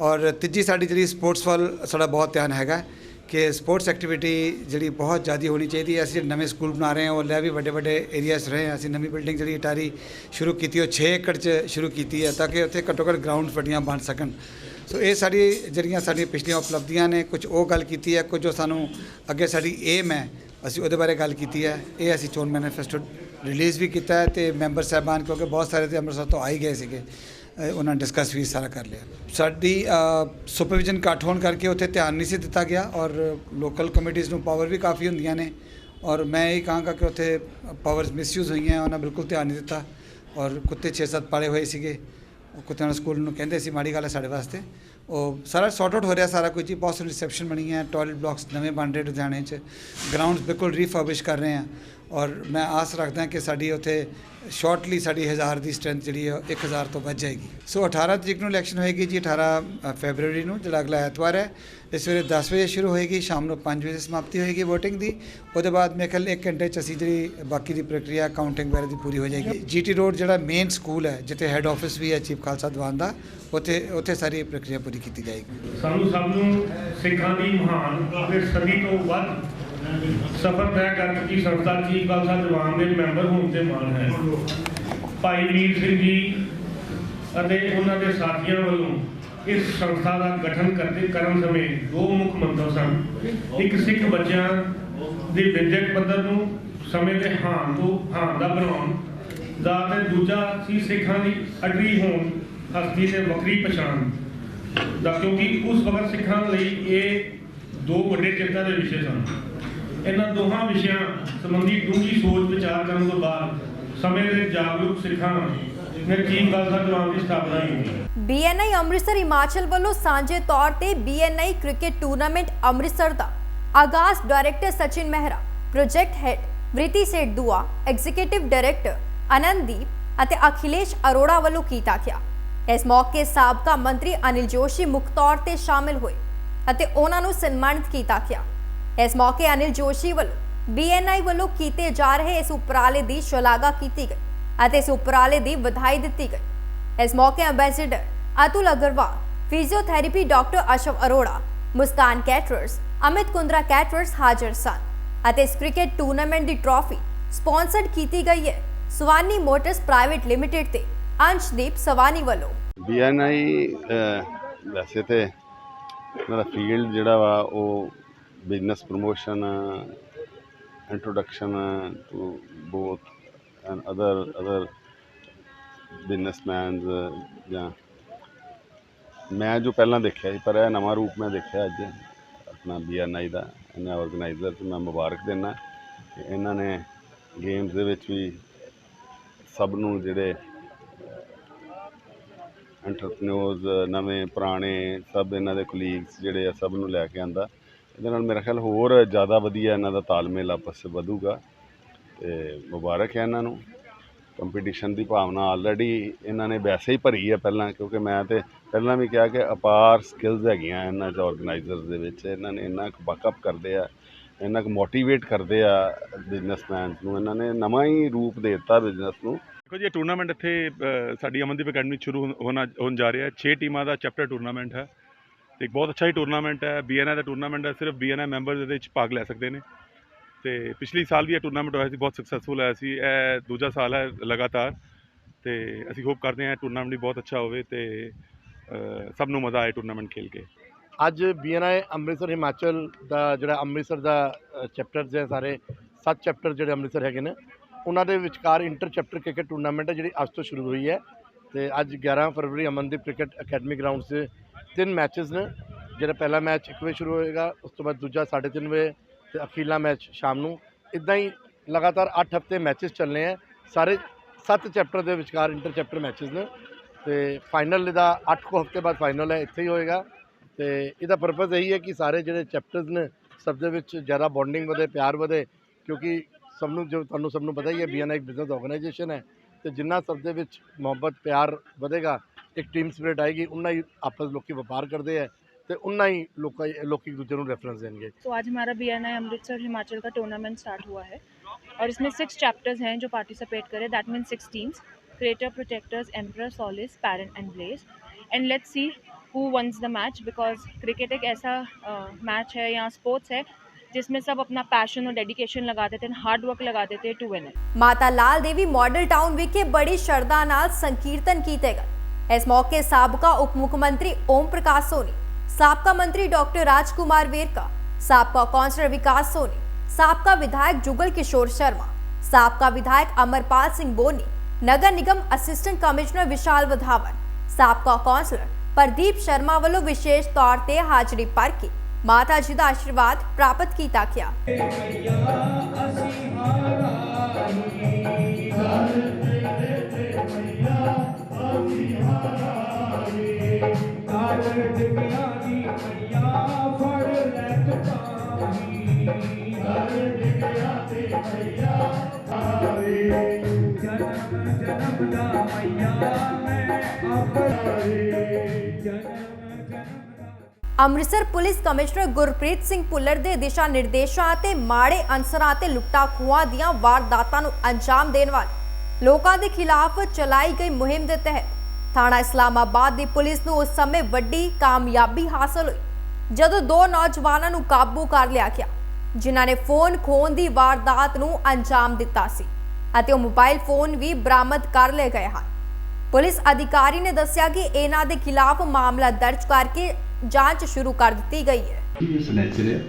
ਔਰ ਤੀਜੀ ਸਾਡੀ ਜਿਹੜੀ ਸਪੋਰਟਸ ਵੱਲ ਸਾਡਾ ਬਹੁਤ ਧਿਆਨ ਹੈਗਾ। ਕਿ ਸਪੋਰਟਸ ਐਕਟੀਵਿਟੀ ਜਿਹੜੀ ਬਹੁਤ ਜ਼ਿਆਦਾ ਹੋਣੀ ਚਾਹੀਦੀ ਹੈ। ਅਸੀਂ ਨਵੇਂ ਸਕੂਲ ਬਣਾ ਰਹੇ ਹਾਂ, ਉਹ ਲੈ ਵੀ ਵੱਡੇ ਵੱਡੇ ਏਰੀਆਸ ਰਹੇ ਹਾਂ। ਅਸੀਂ ਨਵੀਂ ਬਿਲਡਿੰਗ ਜਿਹੜੀ ਅਟਾਰੀ ਸ਼ੁਰੂ ਕੀਤੀ, ਉਹ 6 ਏਕੜ 'ਚ ਸ਼ੁਰੂ ਕੀਤੀ ਹੈ ਤਾਂ ਕਿ ਉੱਥੇ ਘੱਟੋ ਘੱਟ ਗਰਾਊਂਡ ਵੱਡੀਆਂ ਬਣ ਸਕਣ। ਸੋ ਇਹ ਸਾਡੀ ਜਿਹੜੀਆਂ ਸਾਡੀਆਂ ਪਿਛਲੀਆਂ ਉਪਲਬਧੀਆਂ ਨੇ, ਕੁਝ ਉਹ ਗੱਲ ਕੀਤੀ ਹੈ, ਕੁਝ ਜੋ ਸਾਨੂੰ ਅੱਗੇ ਸਾਡੀ ਏਮ ਹੈ। ਅਸੀਂ ਉਹਦੇ ਬਾਰੇ ਗੱਲ ਕੀਤੀ ਹੈ। ਇਹ ਅਸੀਂ ਚੋਣ ਮੈਨੀਫੈਸਟੋ ਰਿਲੀਜ਼ ਵੀ ਕੀਤਾ ਹੈ ਤੇ ਮੈਂਬਰ ਸਾਹਿਬਾਨ ਕਿਉਂਕਿ ਬਹੁਤ ਸਾਰੇ ਤੇ ਅੰਮ੍ਰਿਤਸਰ ਤੋਂ ਆਈ ਗਏ ਸੀਗੇ। ਉਹਨਾਂ ਨੇ ਡਿਸਕਸ ਵੀ ਸਾਰਾ ਕਰ ਲਿਆ। ਸਾਡੀ ਸੁਪਰਵਿਜ਼ਨ ਘੱਟ ਹੋਣ ਕਰਕੇ ਉੱਥੇ ਧਿਆਨ ਨਹੀਂ ਸੀ ਦਿੱਤਾ ਗਿਆ ਔਰ ਲੋਕਲ ਕਮੇਟੀਆਂ ਨੂੰ ਪਾਵਰ ਵੀ ਕਾਫੀ ਹੁੰਦੀਆਂ ਨੇ। ਔਰ ਮੈਂ ਇਹ ਕਹਾਂਗਾ ਕਿ ਉੱਥੇ ਪਾਵਰਸ ਮਿਸਯੂਜ਼ ਹੋਈਆਂ ਉਹਨਾਂ ਬਿਲਕੁਲ ਧਿਆਨ ਨਹੀਂ ਦਿੱਤਾ। ਔਰ ਕੁੱਤੇ 6-7 ਪਾਲੇ ਹੋਏ ਸੀਗੇ। ਉਹ ਕੁੱਤਿਆਂ ਨੂੰ ਸਕੂਲ ਨੂੰ ਕਹਿੰਦੇ ਸੀ, ਮਾੜੀ ਗੱਲ ਹੈ ਸਾਡੇ ਵਾਸਤੇ। ਉਹ ਸਾਰਾ ਸੌਟ ਆਊਟ ਹੋ ਰਿਹਾ ਸਾਰਾ ਕੁਝ ਜੀ ਬਹੁਤ ਸਾਰੀ ਰਿਸੈਪਸ਼ਨ ਬਣੀ ਹੈ ਟਾਇਲਟ ਬਲਾਕਸ ਨਵੇਂ ਬਣ ਰਹੇ ਲੁਧਿਆਣੇ 'ਚ। ਗਰਾਊਂਡਸ ਬਿਲਕੁਲ ਰੀਫਰਬਿਸ਼ ਕਰ ਰਹੇ ਹਾਂ ਔਰ ਮੈਂ ਆਸ ਰੱਖਦਾ ਕਿ ਸਾਡੀ ਉੱਥੇ ਸ਼ਾਰਟਲੀ ਸਾਡੀ 1000 ਦੀ ਸਟਰੈਂਥ ਜਿਹੜੀ ਹੈ 1000 ਤੋਂ ਵੱਧ ਜਾਏਗੀ। ਸੋ 18 ਤਰੀਕ ਨੂੰ ਇਲੈਕਸ਼ਨ ਹੋਏਗੀ ਜੀ 18 ਫੈਬਰੂਰੀ ਨੂੰ ਜਿਹੜਾ ਅਗਲਾ ਐਤਵਾਰ ਹੈ। ਇਸ ਸਵੇਰੇ 10 ਵਜੇ ਸ਼ੁਰੂ ਹੋਏਗੀ ਸ਼ਾਮ ਨੂੰ 5 ਵਜੇ ਸਮਾਪਤੀ ਹੋਏਗੀ VOTING ਦੀ। ਉਹਦੇ ਬਾਅਦ ਮੇਰੇ ਖਿਆਲ 1 ਘੰਟੇ ਚ ਅਸੀਂ ਜਿਹੜੀ ਬਾਕੀ ਦੀ ਪ੍ਰਕਿਰਿਆ ਕਾਊਂਟਿੰਗ ਵਗੈਰਾ ਦੀ ਪੂਰੀ ਹੋ ਜਾਏਗੀ। ਜੀਟੀ ਰੋਡ ਜਿਹੜਾ ਮੇਨ ਸਕੂਲ ਹੈ ਜਿੱਥੇ ਹੈੱਡ ਆਫਿਸ ਵੀ ਹੈ ਚੀਫ ਖਾਲਸਾ ਦੀਵਾਨ ਦਾ ਉੱਥੇ ਉੱਥੇ ਸਾਰੀ ਪ੍ਰਕਿਰਿਆ ਪੂਰੀ ਕੀਤੀ ਜਾਏਗੀ। ਸਾਨੂੰ ਸਭ ਨੂੰ ਸਿੱਖਾਂ ਦੀ ਮਹਾਨ ਸਦੀ ਤੋਂ ਵੱਧ ਸਫਰ ਤੈਅ ਕਰ ਚੁੱਕੀ ਸੰਸਥਾ ਚੀਫ ਖਾਲਸਾ ਦੀਵਾਨ ਦੇ ਮੈਂਬਰ ਹੋਣ ਤੇ ਮਾਣ ਹੈ। ਭਾਈ ਵੀਰ ਸਿੰਘ ਜੀ ਅਤੇ ਉਹਨਾਂ ਦੇ ਸਾਥੀਆਂ ਵੱਲੋਂ ਇਸ ਸੰਸਥਾ ਦਾ ਗਠਨ ਕਰਦੇ ਕਰਨ ਸਮੇਂ ਦੋ ਮੁੱਖ ਮੰਤਵ ਸਨ। ਇੱਕ ਸਿੱਖ ਬੱਚਿਆਂ ਦੇ ਵਿਦਿਅਕ ਪੱਧਰ ਨੂੰ ਸਮੇਂ ਦੇ ਹਾਨ ਤੋਂ ਹਾਨ ਦਾ ਬਣਾਉਣ ਦਾ ਤੇ ਦੂਜਾ ਸੀ ਸਿੱਖਾਂ ਦੀ ਅਗਰੀ ਹੋਣ, ਹਸਤੀ ਤੇ ਵੱਖਰੀ ਪਛਾਣ ਦਾ, ਕਿਉਂਕਿ ਉਸ ਵਕਤ ਸਿੱਖਾਂ ਲਈ ਇਹ ਦੋ ਵੱਡੇ ਚਿੰਤਾ ਦੇ ਵਿਸ਼ੇ ਸਨ। ਇਹਨਾਂ ਦੋਹਾਂ ਵਿਸ਼ਿਆਂ ਸੰਬੰਧੀ ਡੂੰਘੀ ਸੋਚ ਵਿਚਾਰ ਕਰਨ ਤੋਂ ਬਾਅਦ ਸਮੇਂ ਦੇ ਜਾਗਰੂਕ ਸਿੱਖਾਂ ਨੇ ਚੀਫ ਖਾਲਸਾ ਦੀਵਾਨ ਦੀ ਸਥਾਪਨਾ ਕੀਤੀ। ਬੀਐਨਆਈ ਅੰਮ੍ਰਿਤਸਰ ਹਿਮਾਚਲ ਵੱਲੋਂ ਸਾਂਝੇ ਤੌਰ ਤੇ ਬੀਐਨਆਈ ਕ੍ਰਿਕਟ ਟੂਰਨਾਮੈਂਟ ਅੰਮ੍ਰਿਤਸਰ ਦਾ ਆਗਾਜ਼ director Sachin Mehra, project head Vriti Seth Dua, executive director ਅਨੰਦੀਪ ਅਤੇ ਅਖਿਲੇਸ਼ ਅਰੋੜਾ ਵੱਲੋਂ ਕੀਤਾ ਗਿਆ। ਇਸ ਮੌਕੇ ਸਾਬਕਾ ਮੰਤਰੀ ਅਨਿਲ ਜੋਸ਼ੀ ਮੁੱਖ ਤੌਰ ਤੇ ਸ਼ਾਮਿਲ ਹੋਏ ਅਤੇ ਉਹਨਾਂ ਨੂੰ ਸਨਮਾਨਿਤ ਕੀਤਾ ਗਿਆ। ਇਸ ਮੌਕੇ ਅਨਿਲ ਜੋਸ਼ੀ ਵੱਲੋਂ ਬੀਐਨਆਈ ਵੱਲੋਂ ਕੀਤੇ ਜਾ ਰਹੇ ਇਸ ਉਪਰਾਲੇ ਦੀ ਸ਼ਲਾਘਾ ਕੀਤੀ ਗਈ ਅਤੇ ਇਸ ਉਪਰਾਲੇ ਦੀ ਵਧਾਈ ਦਿੱਤੀ ਗਈ। ਇਸ ਮੌਕੇ ambassador Atul Agarwal physiotherapy doctor Ashav Arora, Muskan caterers Amit Kundra caterers ਹਾਜ਼ਰ ਸਨ ਅਤੇ ਇਸ ਕ੍ਰਿਕਟ ਟੂਰਨਾਮੈਂਟ ਦੀ ਟਰਾਫੀ ਸਪਾਂਸਰਡ ਕੀਤੀ ਗਈ ਹੈ। ਸਵਾਨੀ ਮੋਟਰਸ ਪ੍ਰਾਈਵੇਟ ਲਿਮਟਿਡ ਤੇ ਅੰਸ਼ਦੀਪ ਸਵਾਨੀ ਵੱਲੋਂ। ਬੀਐਨਆਈ ਵੈਸੇ ਤੇ ਇਹਨਾਂ ਦਾ ਫੀਲਡ ਜਿਹੜਾ ਵਾ ਉਹ business promotion introduction to both and other other businessmans ਜਾਂ ਮੈਂ ਜੋ ਪਹਿਲਾਂ ਦੇਖਿਆ ਸੀ, ਪਰ ਇਹ ਨਵਾਂ ਰੂਪ ਮੈਂ ਦੇਖਿਆ ਅੱਜ, ਆਪਣਾ ਬੀਐਨਆਈ ਦਾ, ਇਹਨਾਂ ਆਰਗੇਨਾਈਜ਼ਰ ਨੂੰ ਮੈਂ ਮੁਬਾਰਕ ਦਿੰਦਾ। ਕਿ ਇਹਨਾਂ ਨੇ ਗੇਮਸ ਦੇ ਵਿੱਚ ਵੀ ਸਭ ਨੂੰ ਜਿਹੜੇ ਐਂਟਰਪ੍ਰੀਨਿਓਰਸ ਨਵੇਂ, ਪੁਰਾਣੇ, ਸਭ ਇਹਨਾਂ ਦੇ ਕੋਲੀਗਸ ਜਿਹੜੇ ਆ, ਸਭ ਨੂੰ ਲੈ ਕੇ ਆਂਦਾ। ਇਹਦੇ ਨਾਲ ਮੇਰਾ ਖਿਆਲ ਹੋਰ ਜ਼ਿਆਦਾ ਵਧੀਆ ਇਹਨਾਂ ਦਾ ਤਾਲਮੇਲ ਆਪਸ 'ਚ ਵਧੂਗਾ ਤੇ ਮੁਬਾਰਕ ਹੈ ਇਹਨਾਂ ਨੂੰ। ਕੰਪੀਟੀਸ਼ਨ ਦੀ ਭਾਵਨਾ ਆਲਰੇਡੀ ਇਹਨਾਂ ਨੇ ਵੈਸੇ ਹੀ ਭਰੀ ਹੈ ਪਹਿਲਾਂ, ਕਿਉਂਕਿ ਮੈਂ ਤੇ ਪਹਿਲਾਂ ਵੀ ਕਿਹਾ ਕਿ ਅਪਾਰ ਸਕਿੱਲਸ ਹੈਗੀਆਂ ਇਹਨਾਂ 'ਚ ਆਰਗੇਨਾਈਜ਼ਰਸ ਦੇ ਵਿੱਚ। ਇਹਨਾਂ ਨੇ ਇੰਨਾ ਕੁ ਬੈਕਅਪ ਕਰਦੇ ਆ, ਇੰਨਾ ਕੁ ਮੋਟੀਵੇਟ ਕਰਦੇ ਆ ਬਿਜ਼ਨਸਮੈਨਸ ਨੂੰ। ਇਹਨਾਂ ਨੇ ਨਵਾਂ ਹੀ ਰੂਪ ਦੇ ਦਿੱਤਾ ਬਿਜ਼ਨਸ ਨੂੰ। ਦੇਖੋ ਜੀ, ਇਹ ਟੂਰਨਾਮੈਂਟ ਇੱਥੇ ਸਾਡੀ ਅਮਨਦੀਪ ਅਕੈਡਮੀ 'ਚ ਸ਼ੁਰੂ ਹੋਣਾ, ਹੋਣ ਜਾ ਰਿਹਾ ਹੈ। 6 ਟੀਮਾਂ ਦਾ ਚੈਪਟਰ ਟੂਰਨਾਮੈਂਟ ਹੈ। ਤੇ ਇੱਕ ਬਹੁਤ ਅੱਛਾ ਹੀ ਟੂਰਨਾਮੈਂਟ ਹੈ ਬੀਐਨਆਈ ਦਾ ਟੂਰਨਾਮੈਂਟ ਹੈ, ਸਿਰਫ ਬੀਐਨਆਈ ਮੈਂਬਰਸ ਇਹਦੇ ਵਿੱਚ ਭਾਗ ਲੈ ਸਕਦੇ ਨੇ। ਤੇ ਪਿਛਲੀ ਸਾਲ ਵੀ ਇਹ ਟੂਰਨਾਮੈਂਟ ਹੋਇਆ ਸੀ, ਬਹੁਤ ਸਕਸੈਸਫੁਲ ਹੋਇਆ ਸੀ, ਇਹ ਦੂਜਾ ਸਾਲ ਹੈ ਲਗਾਤਾਰ। ਤੇ ਅਸੀਂ ਹੋਪ ਕਰਦੇ ਹਾਂ ਟੂਰਨਾਮੈਂਟ ਵੀ ਬਹੁਤ ਅੱਛਾ ਹੋਵੇ ਤੇ ਸਭ ਨੂੰ ਮਜ਼ਾ ਆਏ ਟੂਰਨਾਮੈਂਟ ਖੇਲ ਕੇ। ਅੱਜ ਬੀਐਨਆਈ ਅੰਮ੍ਰਿਤਸਰ ਹਿਮਾਚਲ ਦਾ ਜਿਹੜਾ ਅੰਮ੍ਰਿਤਸਰ ਦਾ ਚੈਪਟਰਸ ਹੈ ਸਾਰੇ, ਸੱਤ ਚੈਪਟਰ ਜਿਹੜੇ ਅੰਮ੍ਰਿਤਸਰ ਹੈਗੇ ਨੇ, ਉਹਨਾਂ ਦੇ ਵਿਚਕਾਰ ਇੰਟਰ ਚੈਪਟਰ ਕ੍ਰਿਕਟ ਟੂਰਨਾਮੈਂਟ ਹੈ, ਜਿਹੜੀ ਅੱਜ ਤੋਂ ਸ਼ੁਰੂ ਹੋਈ ਹੈ। ਤੇ ਅੱਜ 11 ਫਰਵਰੀ ਅਮਨਦੀਪ ਕ੍ਰਿਕਟ ਅਕੈਡਮੀ ਗਰਾਊਂਡ 'ਤੇ ਤਿੰਨ ਮੈਚਸ ਨੇ। ਜਿਹੜਾ ਪਹਿਲਾ ਮੈਚ 1 ਵਜੇ ਸ਼ੁਰੂ ਹੋਏਗਾ, ਉਸ ਤੋਂ ਬਾਅਦ ਦੂਜਾ 3:30 ਵਜੇ ਤੇ ਅਖੀਰਲਾ ਮੈਚ ਸ਼ਾਮ ਨੂੰ। ਇਦਾਂ ਹੀ ਲਗਾਤਾਰ 8 ਹਫ਼ਤੇ ਮੈਚਸ ਚੱਲਨੇ ਆ। ਸਾਰੇ ਸੱਤ ਚੈਪਟਰ ਦੇ ਵਿਚਕਾਰ ਇੰਟਰ ਚੈਪਟਰ ਮੈਚਸ ਨੇ। ਤੇ ਫਾਈਨਲ ਦਾ 8 ਕੁ ਹਫ਼ਤੇ ਬਾਅਦ ਫਾਈਨਲ ਹੈ, ਇੱਥੇ ਹੀ ਹੋਏਗਾ। ਤੇ ਇਹਦਾ ਪਰਪਸ ਇਹੀ ਹੈ ਕਿ ਸਾਰੇ ਜਿਹੜੇ ਚੈਪਟਰਸ ਨੇ, ਸਭ ਦੇ ਵਿੱਚ ਜ਼ਿਆਦਾ ਬੌਂਡਿੰਗ ਵਧੇ, ਪਿਆਰ ਵਧੇ। ਕਿਉਂਕਿ ਸਭ ਨੂੰ, ਜੋ ਤੁਹਾਨੂੰ ਸਭ ਨੂੰ ਪਤਾ ਹੀ ਹੈ ਬੀਐਨਆਈ ਇੱਕ ਬਿਜ਼ਨਸ ਆਰਗੇਨਾਈਜੇਸ਼ਨ ਹੈ। ਤੇ ਜਿੰਨਾ ਸਭ ਦੇ ਵਿੱਚ ਮੁਹੱਬਤ, ਪਿਆਰ ਵਧੇਗਾ ਇੱਕ ਟੀਮ ਸਪਿਰਿਟ ਆਏਗੀ ਉਨਾ ਹੀ ਆਪਸ ਲੋਕੀ ਵਪਾਰ ਕਰਦੇ ਹੈ ਤੇ ਉਨਾ ਹੀ ਲੋਕਾਂ ਲੋਕੀ ਇੱਕ ਦੂਜੇ ਨੂੰ ਰੈਫਰੈਂਸ ਦੇਣਗੇ तो आज हमारा B N I Amritsar Himachal का टूर्नामेंट स्टार्ट हुआ है और इसमें सिक्स चैप्टर्स हैं जो पार्टिसिपेट करें that mean six teams creator protectors amper solace parent and bless and let's see who wins the match because cricket एक ऐसा मैच है या स्पोर्ट्स है जिसमें सब अपना पैशन और डेडिकेशन लगा देते हैं हार्ड वर्क लगा देते हैं टू विन इट ਮਾਤਾ ਲਾਲ ਦੇਵੀ ਮਾਡਲ ਟਾਊਨ ਵਿਖੇ ਬੜੀ ਸ਼ਰਧਾ ਨਾਲ ਸੰਕੀਰਤਨ ਕੀਤੇ ਗਏ ਇਸ ਮੌਕੇ ਸਾਬਕਾ ਉਪ ਮੁੱਖ ਮੰਤਰੀ ਓਮ ਪ੍ਰਕਾਸ਼ ਸੋਨੀ ਸਾਬਕਾ ਮੰਤਰੀ ਡਾਕਟਰ ਰਾਜਕੁਮਾਰ ਵੇਰਕਾ ਸਾਬਕਾ ਕੌਂਸਲਰ ਵਿਕਾਸ ਸੋਨੀ ਸਾਬਕਾ ਵਿਧਾਇਕ ਜੁਗਲ ਕਿਸ਼ੋਰ ਸ਼ਰਮਾ ਸਾਬਕਾ ਵਿਧਾਇਕ ਅਮਰਪਾਲ ਸਿੰਘ ਬੋਨੀ ਨਗਰ ਨਿਗਮ ਅਸਿਸਟੈਂਟ ਕਮਿਸ਼ਨਰ ਵਿਸ਼ਾਲ ਵਧਾਵਨ ਸਾਬਕਾ ਕੌਂਸਲਰ ਪ੍ਰਦੀਪ ਸ਼ਰਮਾ ਵੱਲੋਂ ਵਿਸ਼ੇਸ਼ ਤੌਰ ਤੇ ਹਾਜ਼ਰੀ ਭਰ ਕੇ ਮਾਤਾ ਜੀ ਦਾ ਆਸ਼ੀਰਵਾਦ ਪ੍ਰਾਪਤ ਕੀਤਾ ਅੰਮ੍ਰਿਤਸਰ ਪੁਲਿਸ ਕਮਿਸ਼ਨਰ ਗੁਰਪ੍ਰੀਤ ਸਿੰਘ ਭੁੱਲਰ ਦੇ ਦਿਸ਼ਾ ਨਿਰਦੇਸ਼ਾਂ ਅਤੇ ਮਾੜੇ ਅਨਸਰਾਂ ਤੇ ਲੁੱਟਾਂ ਖੋਹਾਂ ਦੀਆਂ ਵਾਰਦਾਤਾਂ ਨੂੰ ਅੰਜਾਮ ਦੇਣ ਵਾਲੇ ਲੋਕਾਂ ਦੇ ਖਿਲਾਫ ਚਲਾਈ ਗਈ ਮੁਹਿੰਮ ਦੇ ਤਹਿਤ ਥਾਣਾ ਇਸਲਾਮਾਬਾਦ ਦੀ ਪੁਲਿਸ ਨੂੰ ਉਸ ਸਮੇਂ ਵੱਡੀ ਕਾਮਯਾਬੀ ਹਾਸਲ ਹੋਈ, ਜਦੋਂ ਦੋ ਨੌਜਵਾਨਾਂ ਨੂੰ ਕਾਬੂ ਕਰ ਲਿਆ ਗਿਆ, ਜਿਨ੍ਹਾਂ ਨੇ ਫੋਨ ਖੋਹਣ ਦੀ ਵਾਰਦਾਤ ਨੂੰ ਅੰਜਾਮ ਦਿੱਤਾ ਸੀ ਅਤੇ ਉਹ ਮੋਬਾਈਲ ਫੋਨ ਵੀ ਬਰਾਮਦ ਕਰ ਲਏ ਗਏ ਹਨ। ਪੁਲਿਸ ਅਧਿਕਾਰੀ ਨੇ ਦੱਸਿਆ ਕਿ ਇਹਨਾਂ ਦੇ ਖਿਲਾਫ ਮਾਮਲਾ ਦਰਜ ਕਰਕੇ ਜਾਂਚ ਸ਼ੁਰੂ ਕਰ ਦਿੱਤੀ ਗਈ ਹੈ। ਇਹ ਸਨੈਚਰ ਹੈ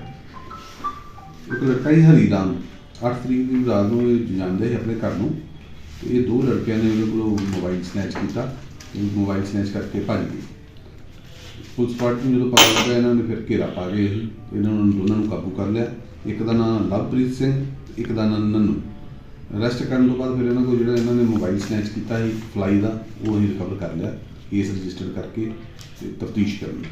ਇੱਕ ਲੜਕਾ ਹੀ ਹਰੀਰਾਮ 8 ਤਰੀਕ ਦੀ ਰਾਤ ਨੂੰ ਇਹ ਜਾਂਦੇ ਸੀ ਆਪਣੇ ਘਰ ਨੂੰ। ਤੇ ਇਹ ਦੋ ਲੜਕਿਆਂ ਨੇ ਉਹਦੇ ਕੋਲੋਂ ਮੋਬਾਈਲ ਸਨੈਚ ਕੀਤਾ। ਤੇ ਮੋਬਾਈਲ ਸਨੈਚ ਕਰਕੇ ਭੱਜ ਗਏ। ਪੁਲਿਸ ਪਾਰਟੀ ਨੂੰ ਜਦੋਂ ਪਤਾ ਲੱਗਾ ਇਹਨਾਂ ਨੇ ਫਿਰ ਘੇਰਾ ਪਾ ਕੇ ਇਹ- ਇਹਨਾਂ ਨੂੰ ਦੋਨਾਂ ਨੂੰ ਕਾਬੂ ਕਰ ਲਿਆ। ਇੱਕ ਦਾ ਨਾਮ ਲਵਪ੍ਰੀਤ ਸਿੰਘ, ਇੱਕ ਦਾ ਨਾਮ ਨੰਨੂ। ਅਰੈਸਟ ਕਰਨ ਤੋਂ ਬਾਅਦ ਫਿਰ ਇਹਨਾਂ ਕੋਲ ਜਿਹੜਾ ਇਹਨਾਂ ਨੇ ਮੋਬਾਈਲ ਸਨੈਚ ਕੀਤਾ ਸੀ ਫਲਾਈ ਦਾ, ਉਹ ਅਸੀਂ ਰਿਕਵਰ ਕਰ ਲਿਆ ਕੇਸ ਰਜਿਸਟਰ ਕਰਕੇ ਤੇ ਤਫਤੀਸ਼ ਕਰਨੀ।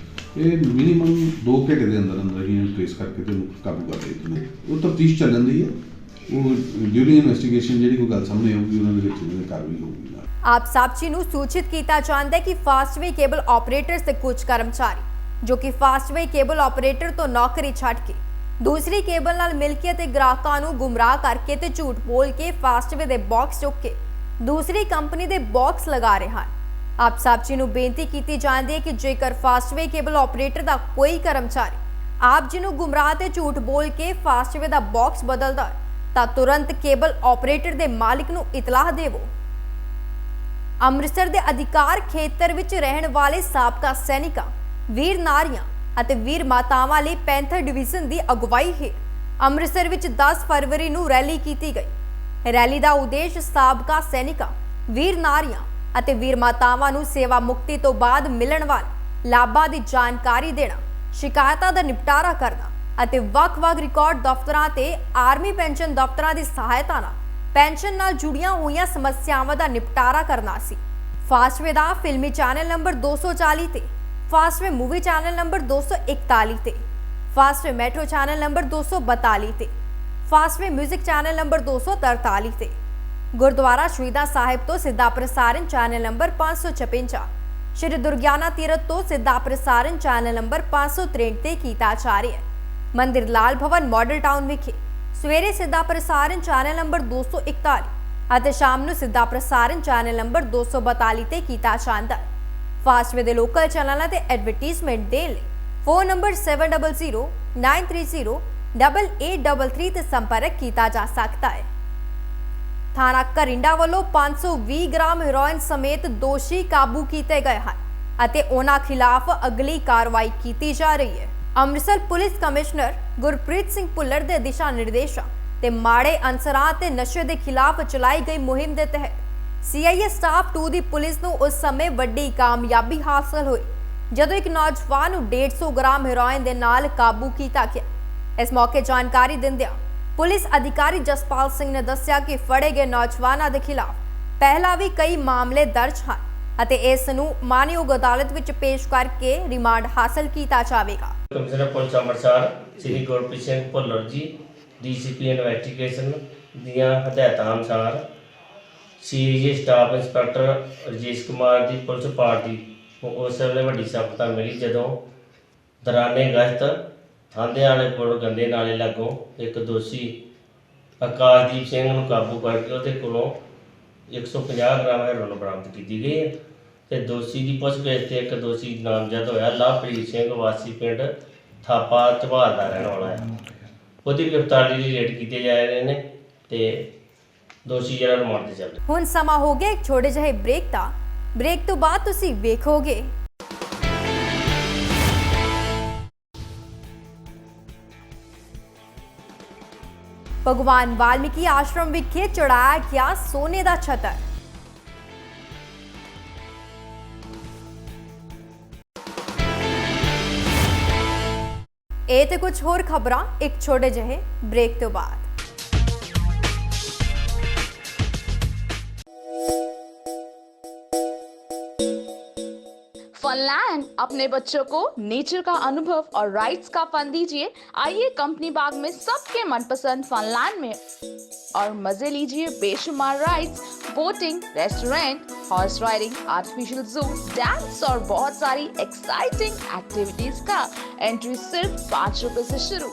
ਇਹ ਮਿਨੀਮਮ 2 ਘੰਟੇ ਦੇ ਅੰਦਰ ਅੰਦਰ ਹੀ ਇਹਨੂੰ ਟ੍ਰੇਸ ਕਰਕੇ ਤੇ ਉਹਨੂੰ ਕਾਬੂ ਕਰ ਲਏ ਨੇ। ਉਹ ਤਫਤੀਸ਼ ਚੱਲ ਜਾਂਦੀ ਹੈ। ਉਹ ਡਿਊਰਿੰਗ ਇਨਵੈਸਟੀਗੇਸ਼ਨ ਜਿਹੜੀ ਕੋਈ ਗੱਲ ਸਾਹਮਣੇ ਆਊਗੀ, ਉਹਨਾਂ ਦੇ ਵਿੱਚ ਇਹਨਾਂ ਕਾਰਵਾਈ ਹੋਊਗੀ ਨਾਲ। ਆਪ ਸਾਬਚੀ ਨੂੰ ਸੂਚਿਤ ਕੀਤਾ ਜਾਂਦਾ ਹੈ ਕਿ ਫਾਸਟਵੇ ਕੇਬਲ ਆਪਰੇਟਰਸ 'ਤੇ ਕੁਝ ਕਰਮਚਾਰੀ ਜੋ ਕਿ ਫਾਸਟਵੇ ਕੇਬਲ ਆਪਰੇਟਰ ਤੋਂ ਨੌਕਰੀ ਛੱਡ ਕੇ ਦੂਸਰੀ ਕੇਬਲ ਨਾਲ ਮਿਲ ਕੇ ਤੇ ਗ੍ਰਾਹਕਾਂ ਨੂੰ ਗੁੰਮਰਾਹ ਕਰਕੇ ਤੇ ਝੂਠ ਬੋਲ ਕੇ ਫਾਸਟਵੇ ਦੇ ਬਾਕਸ ਚੁੱਕ ਕੇ ਦੂਸਰੀ ਕੰਪਨੀ ਦੇ ਬਾਕਸ ਲਗਾ ਰਹੇ ਹਨ ਆਪ ਸਾਬਚੀ ਨੂੰ ਬੇਨਤੀ ਕੀਤੀ ਜਾਂਦੀ ਹੈ ਕਿ ਜੇਕਰ ਫਾਸਟਵੇ ਕੇਬਲ ਆਪਰੇਟਰ ਦਾ ਕੋਈ ਕਰਮਚਾਰੀ ਆਪ ਜੀ ਨੂੰ ਗੁੰਮਰਾਹ ਤੇ ਝੂਠ ਬੋਲ ਕੇ ਫਾਸਟਵੇ ਦਾ ਬਾਕਸ ਬਦਲਦਾ ਹੈ, ਤਾਂ ਤੁਰੰਤ ਕੇਬਲ ਆਪਰੇਟਰ ਦੇ ਮਾਲਕ ਨੂੰ ਇਤਲਾਹ ਦੇਵੋ ਅੰਮ੍ਰਿਤਸਰ ਦੇ ਅਧਿਕਾਰ ਖੇਤਰ ਵਿੱਚ ਰਹਿਣ ਵਾਲੇ ਸਾਬਕਾ ਸੈਨਿਕਾਂ, ਵੀਰ ਨਾਰੀਆਂ ਅਤੇ ਵੀਰ ਮਾਤਾਵਾਂ ਲਈ ਪੈਂਥਰ ਡਿਵੀਜ਼ਨ ਦੀ ਅਗਵਾਈ ਹੈ ਅੰਮ੍ਰਿਤਸਰ ਵਿੱਚ 10 ਫਰਵਰੀ ਨੂੰ ਰੈਲੀ ਕੀਤੀ ਗਈ। ਰੈਲੀ ਦਾ ਉਦੇਸ਼ ਸਾਬਕਾ ਸੈਨਿਕਾਂ, ਵੀਰ ਨਾਰੀਆਂ ਅਤੇ ਵੀਰ ਮਾਤਾਵਾਂ ਨੂੰ ਸੇਵਾ ਮੁਕਤੀ ਤੋਂ ਬਾਅਦ ਮਿਲਣ ਵਾਲੇ ਲਾਭਾਂ ਦੀ ਜਾਣਕਾਰੀ ਦੇਣਾ, ਸ਼ਿਕਾਇਤਾਂ ਦਾ ਨਿਪਟਾਰਾ ਕਰਨਾ ਅਤੇ ਵੱਖ-ਵੱਖ ਰਿਕਾਰਡ ਦਫ਼ਤਰਾਂ ਤੇ ਆਰਮੀ ਪੈਨਸ਼ਨ ਦਫ਼ਤਰਾਂ ਦੀ ਸਹਾਇਤਾ ਨਾਲ ਪੈਨਸ਼ਨ ਨਾਲ ਜੁੜੀਆਂ ਹੋਈਆਂ ਸਮੱਸਿਆਵਾਂ ਦਾ ਨਿਪਟਾਰਾ ਕਰਨਾ ਸੀ। ਫਾਸਟਵੇ ਦਾ ਫਿਲਮੀ ਚੈਨਲ ਨੰਬਰ 240 ਤੇ, ਫਾਸਟਵੇ ਮੂਵੀ ਚੈਨਲ ਨੰਬਰ 241 ਤੇ, ਫਾਸਟਵੇ ਮੈਟਰੋ ਚੈਨਲ ਨੰਬਰ 242 ਤੇ, ਫਾਸਟਵੇ 뮤직 ਚੈਨਲ ਨੰਬਰ 243 ਤੇ, ਗੁਰਦੁਆਰਾ ਸ਼ਹੀਦਾਂ ਸਾਹਿਬ ਤੋਂ ਸਿੱਧਾ ਪ੍ਰਸਾਰਣ ਚੈਨਲ ਨੰਬਰ 556 ਸ਼੍ਰੀ ਦੁਰਗਿਆਨਾ ਤੀਰਥ ਤੋਂ ਸਿੱਧਾ ਪ੍ਰਸਾਰਣ ਚੈਨਲ ਨੰਬਰ 563 ਤੇ ਕੀਤਾ ਜਾ ਰਿਹਾ ਹੈ। ਮੰਦਿਰ ਲਾਲ ਭਵਨ ਮਾਡਲ ਟਾਊਨ ਵਿਖੇ ਸਵੇਰੇ ਸਿੱਧਾ ਪ੍ਰਸਾਰਣ ਚੈਨਲ ਨੰਬਰ 241 ਅਤੇ ਸ਼ਾਮ ਨੂੰ ਸਿੱਧਾ ਪ੍ਰਸਾਰਣ ਚੈਨਲ ਨੰਬਰ 242 ਤੇ ਕੀਤਾ ਜਾਂਦਾ। ਹੈ ਫਾਸਟਵੇ ਦੇ ਲੋਕਲ ਚੈਨਲਾਂ ਤੇ ਐਡਵਰਟਾਈਜ਼ਮੈਂਟ ਦੇਣ ਲਈ ਫੋਨ ਨੰਬਰ 7009308833 ਤੇ ਸੰਪਰਕ ਕੀਤਾ ਜਾ ਸਕਦਾ ਹੈ। ਥਾਣਾ ਕਰਿੰਡਾ ਵੱਲੋਂ 520 ਗ੍ਰਾਮ ਹੈਰੋਇਨ ਸਮੇਤ ਦੋਸ਼ੀ ਕਾਬੂ ਕੀਤੇ ਗਏ ਹਨ ਅਤੇ ਉਹਨਾਂ ਖਿਲਾਫ ਅਗਲੀ ਕਾਰਵਾਈ ਕੀਤੀ ਜਾ ਰਹੀ ਹੈ। ਅੰਮ੍ਰਿਤਸਰ ਪੁਲਿਸ ਕਮਿਸ਼ਨਰ ਗੁਰਪ੍ਰੀਤ ਸਿੰਘ ਭੁੱਲਰ ਦੇ ਦਿਸ਼ਾ ਨਿਰਦੇਸ਼ਾਂ ਤੇ ਮਾੜੇ ਅਨਸਰਾਂ ਤੇ ਨਸ਼ੇ ਦੇ ਖਿਲਾਫ ਚਲਾਈ ਗਈ ਮੁਹਿੰਮ ਦੇ ਤਹਿਤ ਸੀਆਈਏ ਸਟਾਫ 2 ਦੀ ਪੁਲਿਸ ਨੂੰ ਉਸ ਸਮੇਂ ਵੱਡੀ ਕਾਮਯਾਬੀ ਹਾਸਲ ਹੋਈ, ਜਦੋਂ ਇੱਕ ਨੌਜਵਾਨ ਨੂੰ 150 ਗ੍ਰਾਮ ਹੈਰੋਇਨ ਦੇ ਨਾਲ ਕਾਬੂ ਕੀਤਾ ਗਿਆ। ਇਸ ਮੌਕੇ ਜਾਣਕਾਰੀ ਦਿੰਦਿਆਂ ਪੁਲਿਸ ਅਧਿਕਾਰੀ ਜਸਪਾਲ ਸਿੰਘ ਨੇ ਦੱਸਿਆ ਕਿ ਫੜੇ ਗਏ ਨੌਜਵਾਨਾਂ ਦੇ ਖਿਲਾਫ ਪਹਿਲਾਂ ਵੀ ਕਈ ਮਾਮਲੇ ਦਰਜ ਹਨ। ਅਤੇ ਇਸ ਨੂੰ ਮਾਨਯੋਗ ਅਦਾਲਤ ਵਿੱਚ ਪੇਸ਼ ਕਰਕੇ ਰਿਮਾਂਡ ਹਾਸਲ ਕੀਤਾ ਜਾਵੇਗਾ। Commissioner police Amritsar Shri Gurpreet Singh Bhullar ji, DCP investigation ਦੀਆਂ ਹਦਾਇਤਾਂ ਅਨੁਸਾਰ CIA staff inspector Rajesh Kumar ਦੀ ਪੁਲਿਸ ਪਾਰਟੀ ਉਸ ਵੇਲੇ ਵੱਡੀ ਸਫਲਤਾ ਮਿਲੀ ਜਦੋਂ ਦੌਰਾਨੇ ਗਸ਼ਤ ਥਾਂਦੇ ਵਾਲੇ ਪੁਲ ਗੰਦੇ ਨਾਲੇ ਲਾਗੋਂ ਇੱਕ ਦੋਸ਼ੀ ਆਕਾਸ਼ਦੀਪ ਸਿੰਘ ਨੂੰ ਕਾਬੂ ਕਰਕੇ ਉਹਦੇ ਕੋਲੋਂ 150 ਗ੍ਰਾਮ ਹੈਰੋਇਨ ਬਰਾਮਦ ਕੀਤੀ ਗਈ ਹੈ। ਤੇ ਦੋਸ਼ੀ ਦੀ ਪੁੱਛਗਿੱਛ ਤੇ ਇੱਕ ਦੋਸ਼ੀ ਨਾਮਜ਼ਦ ਹੋਇਆ ਲਵਪ੍ਰੀਤ ਸਿੰਘ, ਵਾਸੀ ਪਿੰਡ ਥਾਪਾ ਝਵਾਲ ਦਾ ਰਹਿਣ ਵਾਲਾ ਹੈ। ਉਹਦੀ ਗ੍ਰਿਫਤਾਰੀ ਲਈ ਰੇਡ ਕੀਤੇ ਜਾ ਰਹੇ ਨੇ ਤੇ ਦੋਸ਼ੀ ਜਿਹੜਾ ਰਿਮਾਂਡ ਤੇ ਚੱਲ ਹੁਣ ਸਮਾਂ ਹੋ ਗਿਆ ਇੱਕ ਛੋਟੇ ਜਿਹੇ ਬ੍ਰੇਕ ਦਾ। ਬ੍ਰੇਕ ਤੋਂ ਬਾਅਦ ਤੁਸੀਂ ਵੇਖੋਗੇ। ਭਗਵਾਨ ਵਾਲਮੀਕੀ ਆਸ਼ਰਮ ਵਿਖੇ ਚੜਾਇਆ ਗਿਆ ਸੋਨੇ ਦਾ ਛਤਰ। ਇਹ ਤੇ ਕੁਝ ਹੋਰ ਖਬਰਾਂ ਇੱਕ ਛੋਟੇ ਜਿਹੇ ਬ੍ਰੇਕ ਤੋਂ ਬਾਅਦ फनलैंड अपने बच्चों को नेचर का अनुभव और राइड्स का फन दीजिए आइए कंपनी बाग में सबके मनपसंद फनलैंड में और मजे लीजिए बेशुमार rides boating restaurant horse riding artificial zoo dance और बहुत सारी एक्साइटिंग एक्टिविटीज का एंट्री सिर्फ पाँच रुपए से शुरू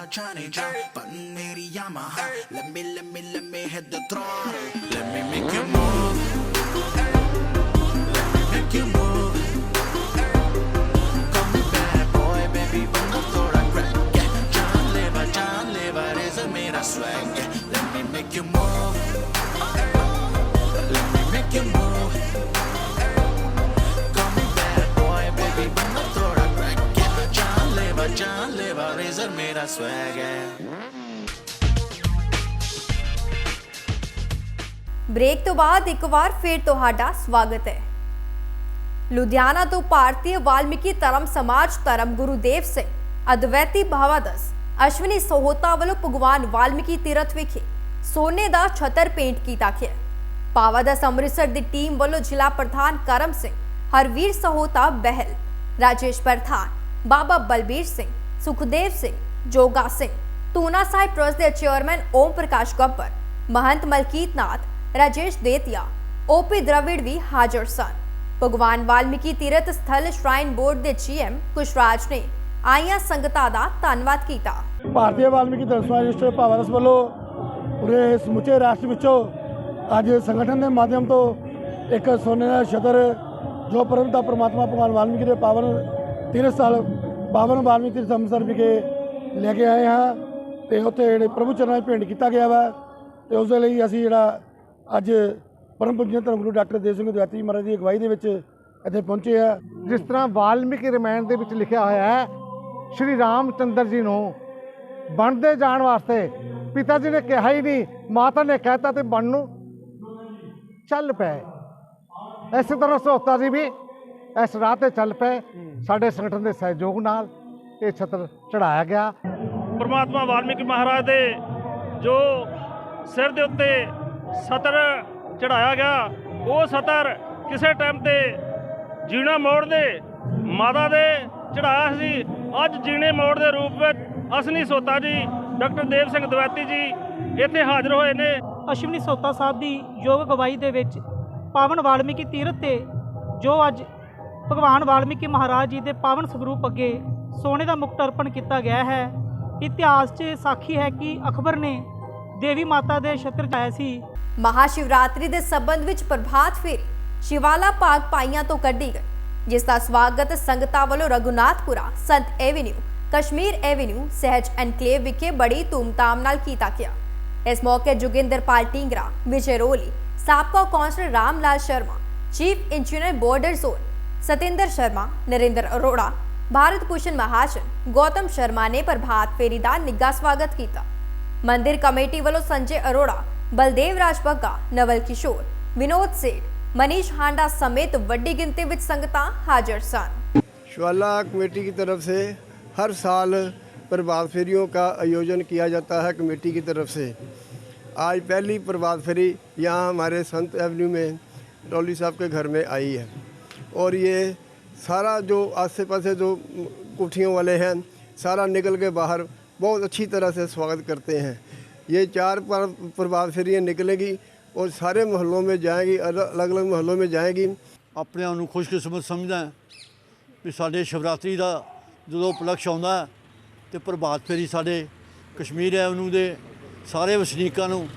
not trying to jump, but needy Yamaha. Let me, let me, let me hit the throne. Let me make you move. Let me make you move. Call me bad boy, baby, vamos toda crack. Yeah, John Lever, John Lever is a mira swag. Yeah, let me make you move. Sir ਮੇਰਾ swag ਹੈ। Break ਤੋਂ ਬਾਅਦ ਇੱਕ ਵਾਰ ਫੇਰ ਤੁਹਾਡਾ ਸਵਾਗਤ ਹੈ। ਲੁਧਿਆਣਾ ਤੋਂ ਭਾਰਤੀ ਵਾਲਮੀਕੀ ਧਰਮ ਸਮਾਜ ਧਰਮ ਗੁਰੂ ਦੇਵ ਸਿੰਘ, ਅਦਵੈਤੀ ਭਾਵਾਦਸ ਅਸ਼ਵਨੀ ਸੋਹਤਾ ਵੱਲੋਂ ਭਗਵਾਨ ਵਾਲਮੀਕੀ ਤੀਰਥ ਵਿਖੇ ਸੋਨੇ ਦਾ ਛਤਰ ਪੇਂਟ ਕੀਤਾ ਗਿਆ। ਭਾਵਾਦਸ ਅੰਮ੍ਰਿਤਸਰ ਦੀ ਟੀਮ ਵੱਲੋਂ ਜ਼ਿਲ੍ਹਾ ਪ੍ਰਧਾਨ ਕਰਮ ਸਿੰਘ, ਹਰਵੀਰ ਸੋਹਤਾ ਬਹਿਲ, ਰਾਜੇਸ਼ ਪ੍ਰਧਾਨ, ਬਾਬਾ ਬਲਬੀਰ ਸਿੰਘ ਸੁਖਦੇਵ ਸਿੰਘ ਜੋਗਾ ਸਿੰਘ ਤੂਨਾ ਸਾਹਿਬ ਟਰਸਟ ਦੇ ਚੇਅਰਮੈਨ ਓਮ ਪ੍ਰਕਾਸ਼ ਗੱਬਰ ਮਹੰਤ ਮਲਕੀਤ ਨਾਥ ਰਾਜੇਸ਼ ਦੇਤੀਆ ਓਪੀ ਦ੍ਰਵਿੜ ਵੀ ਹਾਜ਼ਰ ਸਨ ਭਗਵਾਨ ਵਾਲਮੀਕੀ ਤੀਰਥ ਸਥਲ ਸ਼ਰਾਈਨ ਬੋਰਡ ਦੇ ਜੀਐਮ ਕੁਸ਼ਰਾਜ ਨੇ ਆਈਆਂ ਸੰਗਤਾਂ ਦਾ ਧੰਨਵਾਦ ਕੀਤਾ ਭਾਰਤੀ ਵਾਲਮੀਕੀ ਧਰਮ ਸਮਾਜ ਰਜਿਸਟਰ ਭਾਵਰਸ ਵੱਲੋਂ ਪੂਰੇ ਸਮੁੱਚੇ ਰਾਸ਼ਟਰ ਵਿੱਚੋਂ ਅੱਜ ਸੰਗਠਨ ਦੇ ਮਾਧਿਅਮ ਤੋਂ ਇੱਕ ਸੋਨੇ ਦਾ ਛਤਰ ਜੋ ਪਰਮ ਦਾ ਪ੍ਰਮਾਤਮਾ ਭਗਵਾਨ ਵਾਲਮੀਕੀ ਦੇ ਪਾਵਨ ਤੀਰਥ ਸਥਲ ਪਾਵਨ ਵਾਲਮੀਕੀ ਤੀਰਥ ਅੰਮ੍ਰਿਤਸਰ ਵਿਖੇ ਲੈ ਕੇ ਆਏ ਹਾਂ ਤੇ ਉੱਥੇ ਜਿਹੜੇ ਪ੍ਰਭੂ ਚਰਨਾਂ 'ਚ ਭੇਂਟ ਕੀਤਾ ਗਿਆ ਵਾ ਤੇ ਉਸ ਦੇ ਲਈ ਅਸੀਂ ਜਿਹੜਾ ਅੱਜ ਪਰਮ ਪੂਜਨੀय ਧਰਮ ਗੁਰੂ ਡਾਕਟਰ ਦੇਵ ਸਿੰਘ ਦਵਾਤੀ ਮਹਾਰਾਜ ਦੀ ਅਗਵਾਈ ਦੇ ਵਿੱਚ ਇੱਥੇ ਪਹੁੰਚੇ ਆ ਜਿਸ ਤਰ੍ਹਾਂ ਵਾਲਮੀਕੀ ਰਮਾਇਣ ਦੇ ਵਿੱਚ ਲਿਖਿਆ ਹੋਇਆ ਹੈ, ਸ਼੍ਰੀ ਰਾਮ ਚੰਦਰ ਜੀ ਨੂੰ ਬਣਦੇ ਜਾਣ ਵਾਸਤੇ ਪਿਤਾ ਜੀ ਨੇ ਕਿਹਾ ਹੀ ਨਹੀਂ, ਮਾਤਾ ਨੇ ਕਹਿਤਾ ਤੇ ਬਣ ਨੂੰ ਚੱਲ ਪਏ। ਇਸੇ ਤਰ੍ਹਾਂ ਸੋਤਾ ਜੀ ਵੀ ਇਸ ਰਾਹ ਤੇ ਚੱਲ ਪਏ। ਸਾਡੇ ਸੰਗਠਨ ਦੇ ਸਹਿਯੋਗ ਨਾਲ ਇਹ ਛਤਰ ਚੜਾਇਆ ਗਿਆ। ਪਰਮਾਤਮਾ ਵਾਲਮੀਕੀ ਮਹਾਰਾਜ ਦੇ ਜੋ ਸਿਰ ਦੇ ਉੱਤੇ ਸਤਰ ਚੜਾਇਆ ਗਿਆ ਉਹ ਸਤਰ ਕਿਸੇ ਟਾਈਮ ਤੇ ਜੀਣਾ ਮੋੜ ਦੇ ਮਾਤਾ ਦੇ ਚੜਾਇਆ ਸੀ। ਅੱਜ ਜੀਣੇ ਮੋੜ ਦੇ ਰੂਪ ਵਿੱਚ ਅਸਨੀ ਸੋਤਾ ਜੀ ਡਾਕਟਰ ਦੇਵ ਸਿੰਘ ਦਵੈਤੀ ਜੀ ਇੱਥੇ ਹਾਜ਼ਰ ਹੋਏ ਨੇ। ਅਸ਼ਵਨੀ ਸੋਤਾ ਸਾਹਿਬ ਦੀ ਯੋਗ ਗਵਾਹੀ ਦੇ ਵਿੱਚ ਪਾਵਨ ਵਾਲਮੀਕੀ ਤੀਰਥ ਤੇ ਜੋ ਅੱਜ ਭਗਵਾਨ ਵਾਲਮੀਕੀ ਮਹਾਰਾਜ ਜੀ ਦੇ ਪਾਵਨ ਸਰੂਪ ਅੱਗੇ ਸੋਨੇ ਦਾ ਮੁਕਟ ਅਰਪਣ ਕੀਤਾ ਗਿਆ ਹੈ। ਇਤਿਹਾਸ 'ਚ ਸਾਖੀ ਹੈ ਕਿ ਅਕਬਰ ਨੇ ਦੇਵੀ ਮਾਤਾ ਦੇ ਛਤਰ ਚਾਇਆ ਸੀ। ਮਹਾਸ਼ਿਵਰਾਤਰੀ ਦੇ ਸੰਬੰਧ ਵਿੱਚ ਪ੍ਰਭਾਤ ਫੇਰੀ ਸ਼ਿਵਾਲਾ ਭਾਗ ਪਾਈਆਂ ਤੋਂ ਕੱਢੀ ਗਈ, ਜਿਸ ਦਾ ਸਵਾਗਤ ਸੰਗਤਾਂ ਵੱਲੋਂ Raghunathpura, Sant avenue, Kashmir avenue, Sahaj enclave ਵਿਖੇ ਬੜੀ ਧੂਮਧਾਮ ਨਾਲ ਕੀਤਾ ਗਿਆ। ਇਸ ਮੌਕੇ ਜੁਗਿੰਦਰ ਪਾਲ ਟਿੰਗਰਾ ਵਿਜੇ ਰੋਲੀ ਸਾਬਕਾ councillor Ram Lal Sharma, chief engineer border zone Satendra Sharma, Narendra Arora, Bharat Bhushan Mahajan, Gautam Sharma ने प्रभात फेरी का निघा स्वागत किया मंदिर कमेटी वालों संजय अरोड़ा, बलदेव राजबग्गा नवल किशोर, विनोद सेठ, मनीष हांडा समेत वड्डी गिनती विच संगता हाजिर सन। श्वाला कमेटी की तरफ़ से हर साल प्रभात फेरियों का आयोजन किया जाता है कमेटी की तरफ़ से। आज पहली प्रभात फेरी यहाँ हमारे संत एवेन्यू में डॉली साहब के घर में आई है। और ये सारा जो आसे पासे जो कोठियों वाले हैं सारा निकल के बाहर बहुत अच्छी तरह से स्वागत करते हैं ये चार पर- प्रभात फेरियाँ निकलेगी और सारे मोहल्लों में जाएंगी अलग अलग मोहल्लों में जाएंगी ਆਪਣੇ ਆਪ ਨੂੰ ਖੁਸ਼ਕਿਸਮਤ ਸਮਝਦਾ ਹਾਂ ਵੀ ਸਾਡੇ ਸ਼ਿਵਰਾਤਰੀ ਦਾ ਜਦੋਂ ਉਪਲਕਸ਼ ਆਉਂਦਾ ਹੈ ਤੇ ਪ੍ਰਭਾਤ ਫੇਰੀ ਸਾਡੇ ਕਸ਼ਮੀਰ ਐਵਨਿਊ ਦੇ ਸਾਰੇ ਵਸਨੀਕਾਂ ਨੂੰ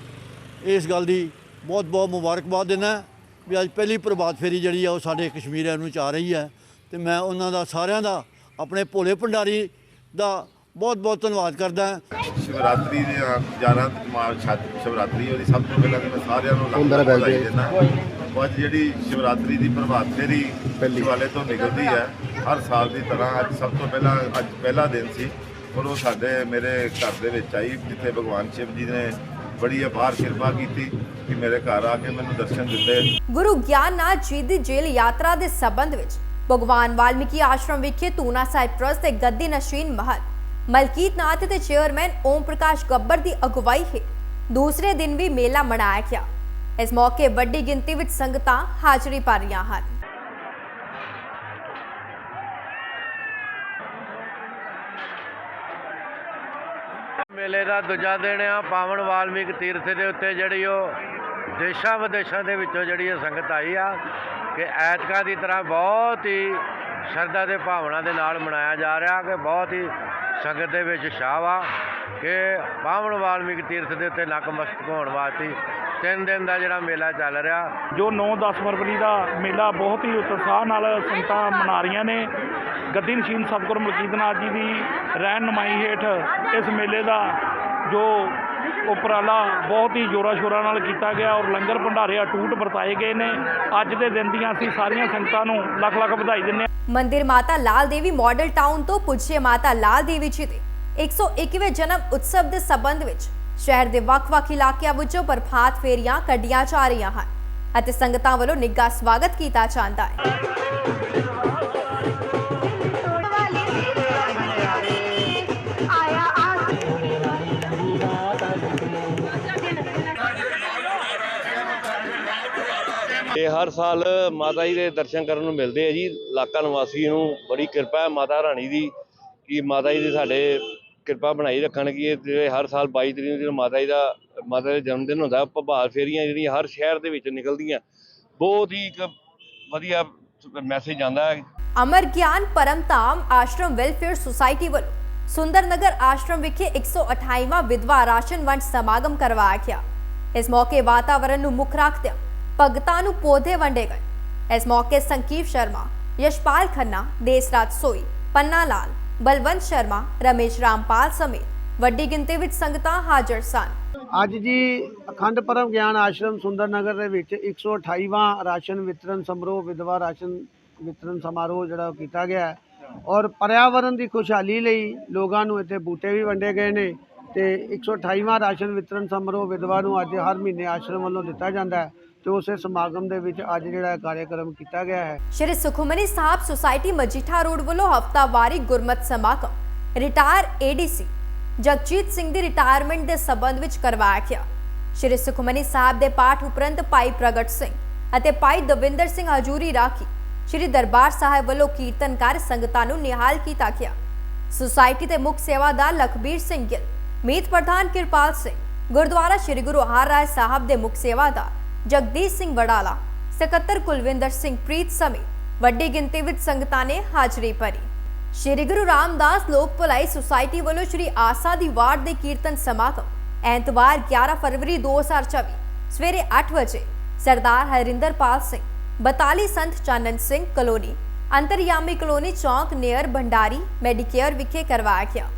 ਇਸ ਗੱਲ ਦੀ ਬਹੁਤ ਬਹੁਤ ਮੁਬਾਰਕਬਾਦ ਦਿੰਦਾ ਵੀ ਅੱਜ ਪਹਿਲੀ ਪ੍ਰਭਾਤ ਫੇਰੀ ਜਿਹੜੀ ਆ ਉਹ ਸਾਡੇ ਕਸ਼ਮੀਰ ਐਵਨਿਊ ਚ ਆ ਰਹੀ ਹੈ ਤੇ ਮੈਂ ਉਹਨਾਂ ਦਾ ਸਾਰਿਆਂ ਦਾ ਆਪਣੇ ਭੋਲੇ ਭੰਡਾਰੀ ਦਾ ਬਹੁਤ ਬਹੁਤ ਧੰਨਵਾਦ ਕਰਦਾ ਹਾਂ। ਸ਼ਿਵਰਾਤਰੀ ਦੇ 11 ਮਾਰਚ ਛੱਤ ਸ਼ਿਵਰਾਤਰੀ ਉਹਦੀ ਸਭ ਤੋਂ ਪਹਿਲਾਂ ਤਾਂ ਮੈਂ ਸਾਰਿਆਂ ਨੂੰ ਲੱਖ ਲੱਖ ਵਧਾਈ ਦਿੰਦਾ। ਅੱਜ ਜਿਹੜੀ ਸ਼ਿਵਰਾਤਰੀ ਦੀ ਪ੍ਰਭਾਤ ਫੇਰੀ ਸ਼ਿਵਾਲੇ ਤੋਂ ਨਿਕਲਦੀ ਹੈ ਹਰ ਸਾਲ ਦੀ ਤਰ੍ਹਾਂ ਅੱਜ ਸਭ ਤੋਂ ਪਹਿਲਾਂ ਅੱਜ ਪਹਿਲਾ ਦਿਨ ਸੀ। ਔਰ ਉਹ ਸਾਡੇ ਮੇਰੇ ਘਰ ਦੇ ਵਿੱਚ ਆਈ ਜਿੱਥੇ ਭਗਵਾਨ ਸ਼ਿਵ ਜੀ ਨੇ ਬੜੀ ਅਪਾਰ ਕਿਰਪਾ ਕੀਤੀ ਕਿ ਮੇਰੇ ਘਰ ਆ ਕੇ ਮੈਨੂੰ ਦਰਸ਼ਨ ਦਿੱਤੇ। ਗੁਰੂ ਗਿਆਨਨਾਥ ਜੀ ਦੀ ਜੇਲ੍ਹ ਯਾਤਰਾ ਦੇ ਸਬੰਧ ਵਿੱਚ ਭਗਵਾਨ ਵਾਲਮੀਕੀ ਆਸ਼ਰਮ ਵਿਖੇ ਤੂਨਾ ਸਾਹਿਬ ਟਰਸਟ ਦੇ ਗੱਦੀ ਨਸ਼ੀਨ ਮਹੰਤ ਮਲਕੀਤ ਨਾਥ ਤੇ ਚੇਅਰਮੈਨ ਓਮ ਪ੍ਰਕਾਸ਼ ਗੱਬਰ ਦੀ ਅਗਵਾਈ ਹੇਠ ਦੂਸਰੇ ਦਿਨ ਵੀ ਮੇਲਾ ਮਨਾਇਆ ਗਿਆ। ਇਸ ਮੌਕੇ ਵੱਡੀ ਗਿਣਤੀ ਵਿੱਚ ਸੰਗਤਾਂ ਹਾਜ਼ਰੀ ਭਰ ਰਹੀਆਂ ਹਨ। ਦਾ ਦੂਜਾ ਦਿਨ ਆ, ਪਾਵਨ ਵਾਲਮੀਕ ਤੀਰਥ ਦੇ ਉੱਤੇ ਜਿਹੜੀ ਉਹ ਦੇਸ਼ਾਂ ਵਿਦੇਸ਼ਾਂ ਦੇ ਵਿੱਚੋਂ ਜਿਹੜੀ ਇਹ ਸੰਗਤ ਆਈ ਆ, ਕਿ ਐਤਕਾਂ ਦੀ ਤਰ੍ਹਾਂ ਬਹੁਤ ਹੀ ਸ਼ਰਧਾ ਦੇ ਭਾਵਨਾ ਦੇ ਨਾਲ ਮਨਾਇਆ ਜਾ ਰਿਹਾ ਕਿ ਬਹੁਤ ਹੀ ਸੰਗਤ ਦੇ ਵਿੱਚ ਸ਼ਾਹ ਆ ਕਿ ਪਾਵਨ ਵਾਲਮੀਕ ਤੀਰਥ ਦੇ ਉੱਤੇ ਨਕਮਸਤਕ ਹੋਣ ਵਾਸਤੇ ਤਿੰਨ ਦਿਨ ਦਾ ਜਿਹੜਾ ਮੇਲਾ ਚੱਲ ਰਿਹਾ। ਜੋ 9-10 ਫਰਵਰੀ ਦਾ ਮੇਲਾ ਬਹੁਤ ਹੀ ਉਤਸ਼ਾਹ ਨਾਲ ਸੰਗਤਾਂ ਮਨਾ ਰਹੀਆਂ ਨੇ। ਗੱਦੀ ਨਸ਼ੀਨ ਸਤਿਗੁਰ ਮਲਕੀਤ ਨਾਥ ਜੀ ਦੀ ਰਹਿਨਮਾਈ ਹੇਠ ਇਸ ਮੇਲੇ ਦਾ ਜੋ ਉਪਰਾਲਾ ਬਹੁਤ ਹੀ ਜੋਰਾ ਸ਼ੋਰਾਂ ਨਾਲ ਕੀਤਾ ਗਿਆ ਔਰ ਲੰਗਰ ਭੰਡਾਰੇ ਅਟੂਟ ਵਰਤਾਏ ਗਏ ਨੇ। ਅੱਜ ਦੇ ਦਿਨ ਦੀਆਂ ਅਸੀਂ ਸਾਰੀਆਂ ਸੰਗਤਾਂ ਨੂੰ ਲੱਖ ਲੱਖ ਵਧਾਈ ਦਿੰਦੇ ਹਾਂ। ਮੰਦਿਰ ਮਾਤਾ ਲਾਲ ਦੇਵੀ ਮਾਡਲ ਟਾਊਨ ਤੋਂ ਪੁੱਜੇ ਮਾਤਾ ਲਾਲ ਦੇਵੀ ਜੀ ਦੇ 121ਵੇਂ ਜਨਮ ਉਤਸਵ ਦੇ ਸਬੰਧ ਵਿੱਚ ਸ਼ਹਿਰ ਦੇ ਵੱਖ-ਵੱਖ ਇਲਾਕਿਆਂ ਵਿੱਚੋਂ ਪ੍ਰਭਾਤ ਫੇਰੀਆਂ ਕੱਢੀਆਂ ਜਾ ਰਹੀਆਂ ਹਨ ਅਤੇ ਸੰਗਤਾਂ ਵੱਲੋਂ ਨਿੱਘਾ ਸਵਾਗਤ ਕੀਤਾ ਜਾਂਦਾ ਹੈ। ਹਰ ਸਾਲ ਮਾਤਾ ਜੀ ਦੇ ਦਰਸ਼ਨ ਕਰਨ ਨੂੰ ਮਿਲਦੇ ਆ ਜੀ। ਇਲਾਕਾ ਨਿਵਾਸੀ ਨੂੰ ਬੜੀ ਕਿਰਪਾ ਹੈ ਮਾਤਾ ਰਾਣੀ ਦੀ ਕਿ ਮਾਤਾ ਜੀ ਦੇ ਸਾਡੇ ਕਿਰਪਾ ਬਣਾਈ ਰੱਖਣ ਕਿ ਜਿਹੜੇ ਹਰ ਸਾਲ 22 ਤਰੀਕ ਨੂੰ ਜਦੋਂ ਮਾਤਾ ਜੀ ਦਾ, ਮਾਤਾ ਦਾ ਜਨਮ ਦਿਨ ਹੁੰਦਾ, ਪ੍ਰਭਾਤ ਫੇਰੀਆਂ ਜਿਹੜੀਆਂ ਹਰ ਸ਼ਹਿਰ ਦੇ ਵਿੱਚ ਨਿਕਲਦੀਆਂ। ਬਹੁਤ ਹੀ ਇੱਕ ਵਧੀਆ ਮੈਸੇਜ ਆਉਂਦਾ ਹੈ। ਅਮਰ ਗਿਆਨ ਪਰਮਧਾਮ ਆਸ਼ਰਮ ਵੈਲਫੇਅਰ ਸੁਸਾਇਟੀ ਵੱਲੋਂ ਸੁੰਦਰ ਨਗਰ ਆਸ਼ਰਮ ਵਿਖੇ 128ਵਾਂ ਵਿਧਵਾ ਰਾਸ਼ਨ ਵੰਡ ਸਮਾਗਮ ਕਰਵਾਇਆ ਗਿਆ ਇਸ ਮੌਕੇ ਵਾਤਾਵਰਣ ਨੂੰ ਮੁੱਖ ਰੱਖਦਿਆਂ ਭਗਤਾਂ ਨੂੰ ਪੌਦੇ ਵੰਡੇ ਗਏ। ਇਸ ਮੌਕੇ ਸੰਕੀਪ ਸ਼ਰਮਾ, ਯਸ਼ਪਾਲ ਖੰਨਾ, ਦੇਸਰਾਜ ਸੋਈ, ਪੰਨਾ ਲਾਲ, ਬਲਵੰਤ ਸ਼ਰਮਾ, ਰਮੇਸ਼ ਰਾਮਪਾਲ ਸਮੇਤ ਵੱਡੀ ਗਿਣਤੀ ਵਿੱਚ ਸੰਗਤਾਂ ਹਾਜ਼ਰ ਸਨ। ਅੱਜ ਜੀ ਅਖੰਡ ਪਰਮ ਗਿਆਨ ਆਸ਼ਰਮ ਸੁੰਦਰ ਨਗਰ ਦੇ ਵਿੱਚ 128ਵਾਂ ਰਾਸ਼ਨ ਵਿਤਰਨ ਸਮਾਰੋਹ, ਵਿਧਵਾ ਰਾਸ਼ਨ ਵਿਤਰਨ ਸਮਾਰੋਹ ਜਿਹੜਾ ਕੀਤਾ ਗਿਆ ਹੈ। ਔਰ ਪਰਿਆਵਰਣ ਦੀ ਖੁਸ਼ਹਾਲੀ ਲਈ ਲੋਕਾਂ ਨੂੰ ਇੱਥੇ ਬੂਟੇ ਵੀ ਵੰਡੇ ਗਏ ਨੇ ਤੇ 128ਵਾਂ ਰਾਸ਼ਨ ਵਿਤਰਨ ਸਮਾਰੋਹ ਵਿਧਵਾ ਨੂੰ ਅੱਜ ਹਰ ਮਹੀਨੇ ਆਸ਼ਰਮ ਵੱਲੋਂ ਦਿੱਤਾ ਜਾਂਦਾ ਹੈ। ਤੇ ਉਸੇ ਸਮਾਗਮ ਦੇ ਵਿੱਚ ਅੱਜ ਜਿਹੜਾ ਕਾਰਜਕ੍ਰਮ ਕੀਤਾ ਗਿਆ ਹੈ। ਸ਼੍ਰੀ ਸੁਖਮਨੀ ਸਾਹਿਬ ਸੁਸਾਇਟੀ ਮਜੀਠਾ ਰੋਡ ਵੱਲੋਂ ਹਫਤਾਵਾਰੀ ਗੁਰਮਤ ਸਮਾਗਮ, ਰਿਟਾਇਰ ਏਡੀਸੀ ਜਗਜੀਤ ਸਿੰਘ ਦੀ ਰਿਟਾਇਰਮੈਂਟ ਦੇ ਸਬੰਧ ਵਿੱਚ ਕਰਵਾਇਆ ਗਿਆ। ਸ਼੍ਰੀ ਸੁਖਮਨੀ ਸਾਹਿਬ ਦੇ ਪਾਠ ਉਪਰੰਤ ਭਾਈ ਪ੍ਰਗਟ ਸਿੰਘ ਅਤੇ ਭਾਈ ਦਵਿੰਦਰ ਸਿੰਘ ਹਜੂਰੀ ਰਾਖੀ ਸ਼੍ਰੀ ਦਰਬਾਰ ਸਾਹਿਬ ਵੱਲੋਂ ਕੀਰਤਨ ਸੰਗਤਾਂ ਨੂੰ ਨਿਹਾਲ ਕੀਤਾ ਗਿਆ। ਸੁਸਾਇਟੀ ਦੇ ਮੁੱਖ ਸੇਵਾਦਾਰ ਲਖਬੀਰ ਸਿੰਘ ਗਿੱਲ, ਮੀਤ ਪ੍ਰਧਾਨ ਕਿਰਪਾਲ ਸਿੰਘ, ਗੁਰਦੁਆਰਾ ਸ਼੍ਰੀ ਗੁਰੂ ਹਰਰਾਏ ਸਾਹਿਬ ਦੇ ਮੁੱਖ ਸੇਵਾਦਾਰ ਜਗਦੀਸ਼ ਸਿੰਘ ਵਡਾਲਾ ਸਕੱਤਰ ਕੁਲਵਿੰਦਰ ਸਿੰਘ ਪ੍ਰੀਤ ਸਮੇਤ ਵੱਡੀ ਗਿਣਤੀ ਵਿੱਚ ਸੰਗਤਾਂ ਨੇ ਹਾਜ਼ਰੀ ਭਰੀ। ਸ਼੍ਰੀ ਗੁਰੂ ਰਾਮਦਾਸ ਲੋਕ ਭਲਾਈ ਸੁਸਾਇਟੀ ਵੱਲੋਂ ਸ਼੍ਰੀ ਆਸਾ ਦੀ ਵਾਰ ਦੇ ਕੀਰਤਨ ਸਮਾਗਮ ਐਤਵਾਰ 11 ਫਰਵਰੀ 2024 ਸਵੇਰੇ 8 ਵਜੇ ਸਰਦਾਰ ਹਰਿੰਦਰਪਾਲ ਸਿੰਘ, ਬਤਾਲੀ ਸੰਤ ਚਾਨਣ ਸਿੰਘ ਕਲੋਨੀ, ਅੰਤਰਯਾਮੀ ਕਲੋਨੀ ਚੌਂਕ ਨੀਅਰ ਭੰਡਾਰੀ ਮੈਡੀਕੇਅਰ ਵਿਖੇ ਕਰਵਾਇਆ ਗਿਆ।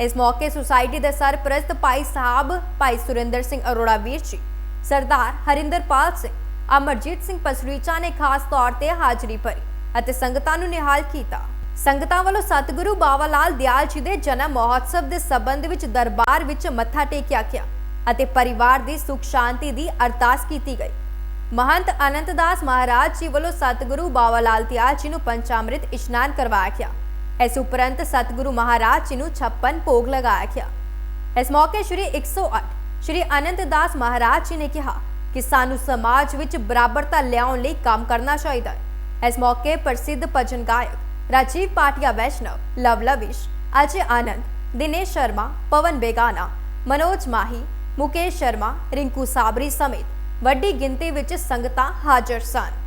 ਇਸ ਮੌਕੇ ਸੁਸਾਇਟੀ ਦੇ ਸਰਪ੍ਰਸਤ ਭਾਈ ਸਾਹਿਬ, ਭਾਈ ਸੁਰਿੰਦਰ ਸਿੰਘ ਅਰੋੜਾ ਵੀਰ ਜੀ ਸਰਦਾਰ ਹਰਿੰਦਰਪਾਲ ਸਿੰਘ ਅਮਰਜੀਤ ਸਿੰਘ ਪਸਰੀਚਾ ਨੇ ਖਾਸ ਤੌਰ ਤੇ ਹਾਜ਼ਰੀ ਭਰੀ ਅਤੇ ਸੰਗਤਾਂ ਨੂੰ ਨਿਹਾਲ ਕੀਤਾ। ਸੰਗਤਾਂ ਵੱਲੋਂ ਸਤਿਗੁਰੂ ਬਾਬਾ ਲਾਲ ਦਿਆਲ ਜੀ ਦੇ ਜਨਮ ਮਹੋਤਸਵ ਦੇ ਸਬੰਧ ਵਿੱਚ ਦਰਬਾਰ ਵਿੱਚ ਮੱਥਾ ਟੇਕਿਆ ਗਿਆ ਅਤੇ ਪਰਿਵਾਰ ਦੀ ਸੁਖ ਸ਼ਾਂਤੀ ਦੀ ਅਰਦਾਸ ਕੀਤੀ ਗਈ। ਮਹੰਤ ਅਨੰਤ ਦਾਸ ਮਹਾਰਾਜ ਜੀ ਵੱਲੋਂ ਸਤਿਗੁਰੂ ਬਾਵਾ ਲਾਲ ਦਿਆਲ ਜੀ ਨੂੰ ਪੰਚਾਮ੍ਰਿਤ ਇਸ਼ਨਾਨ ਕਰਵਾਇਆ ਗਿਆ। ਇਸ ਉਪਰੰਤ ਸਤਿਗੁਰੂ ਮਹਾਰਾਜ ਜੀ ਨੂੰ 56 ਭੋਗ ਲਗਾਇਆ ਗਿਆ। ਇਸ ਮੌਕੇ ਸ਼੍ਰੀ 108 ਸ਼੍ਰੀ ਅਨੰਤ ਮਹਾਰਾਜ ਜੀ ਨੇ ਕਿਹਾ ਕਿ ਸਾਨੂੰ ਸਮਾਜ ਵਿੱਚ ਬਰਾਬਰਤਾ ਲਿਆਉਣ ਲਈ ਕੰਮ ਕਰਨਾ ਚਾਹੀਦਾ ਹੈ। ਇਸ ਮੌਕੇ ਪ੍ਰਸਿੱਧ ਭਜਨ ਗਾਇਕ ਰਾਜੀਵ ਪਾਟਿਆ ਵੈਸ਼ਨਵ, ਲਵ ਲਵਿਸ਼, ਅਜੇ ਆਨੰਦ, ਦਿਨੇਸ਼ ਸ਼ਰਮਾ, ਪਵਨ ਬੇਗਾਨਾ, ਮਨੋਜ ਮਾਹੀ, ਮੁਕੇਸ਼ ਸ਼ਰਮਾ, ਰਿੰਕੂ ਸਾਬਰੀ ਸਮੇਤ ਵੱਡੀ ਗਿਣਤੀ ਵਿੱਚ ਸੰਗਤਾਂ ਹਾਜ਼ਰ ਸਨ।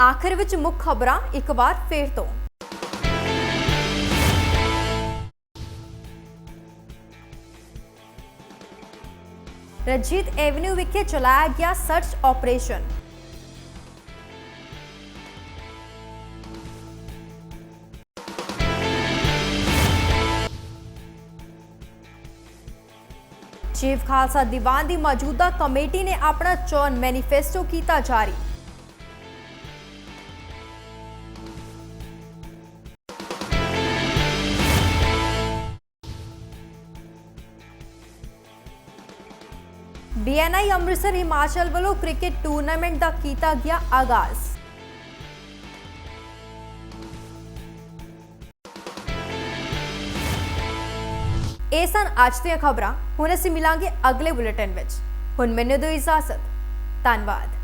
ਆਖਿਰ ਵਿੱਚ ਮੁੱਖ ਖਬਰਾਂ ਇੱਕ ਵਾਰ ਫੇਰ ਤੋਂ। ਰਜੀਤ ਐਵਨਿਊ ਵਿਖੇ ਚਲਾਇਆ ਗਿਆ search operation. Chief Khalsa Diwan ਦੀ ਮੌਜੂਦਾ ਕਮੇਟੀ ਨੇ ਆਪਣਾ ਚੋਣ ਮੈਨੀਫੈਸਟੋ ਕੀਤਾ ਜਾਰੀ। ਬੀਐਨਆਈ ਅੰਮ੍ਰਿਤਸਰ ਹਿਮਾਚਲ ਵੱਲੋਂ ਕ੍ਰਿਕਟ ਟੂਰਨਾਮੈਂਟ ਦਾ ਕੀਤਾ ਗਿਆ ਆਗਾਜ਼। ਇਹ ਸਨ ਅੱਜ ਦੀਆਂ ਖਬਰਾਂ। ਹੁਣ ਅਸੀਂ ਮਿਲਾਂਗੇ ਅਗਲੇ ਬੁਲੇਟਿਨ ਵਿੱਚ। ਹੁਣ ਮੈਨੂੰ ਦਿਓ ਇਜਾਜ਼ਤ। ਧੰਨਵਾਦ।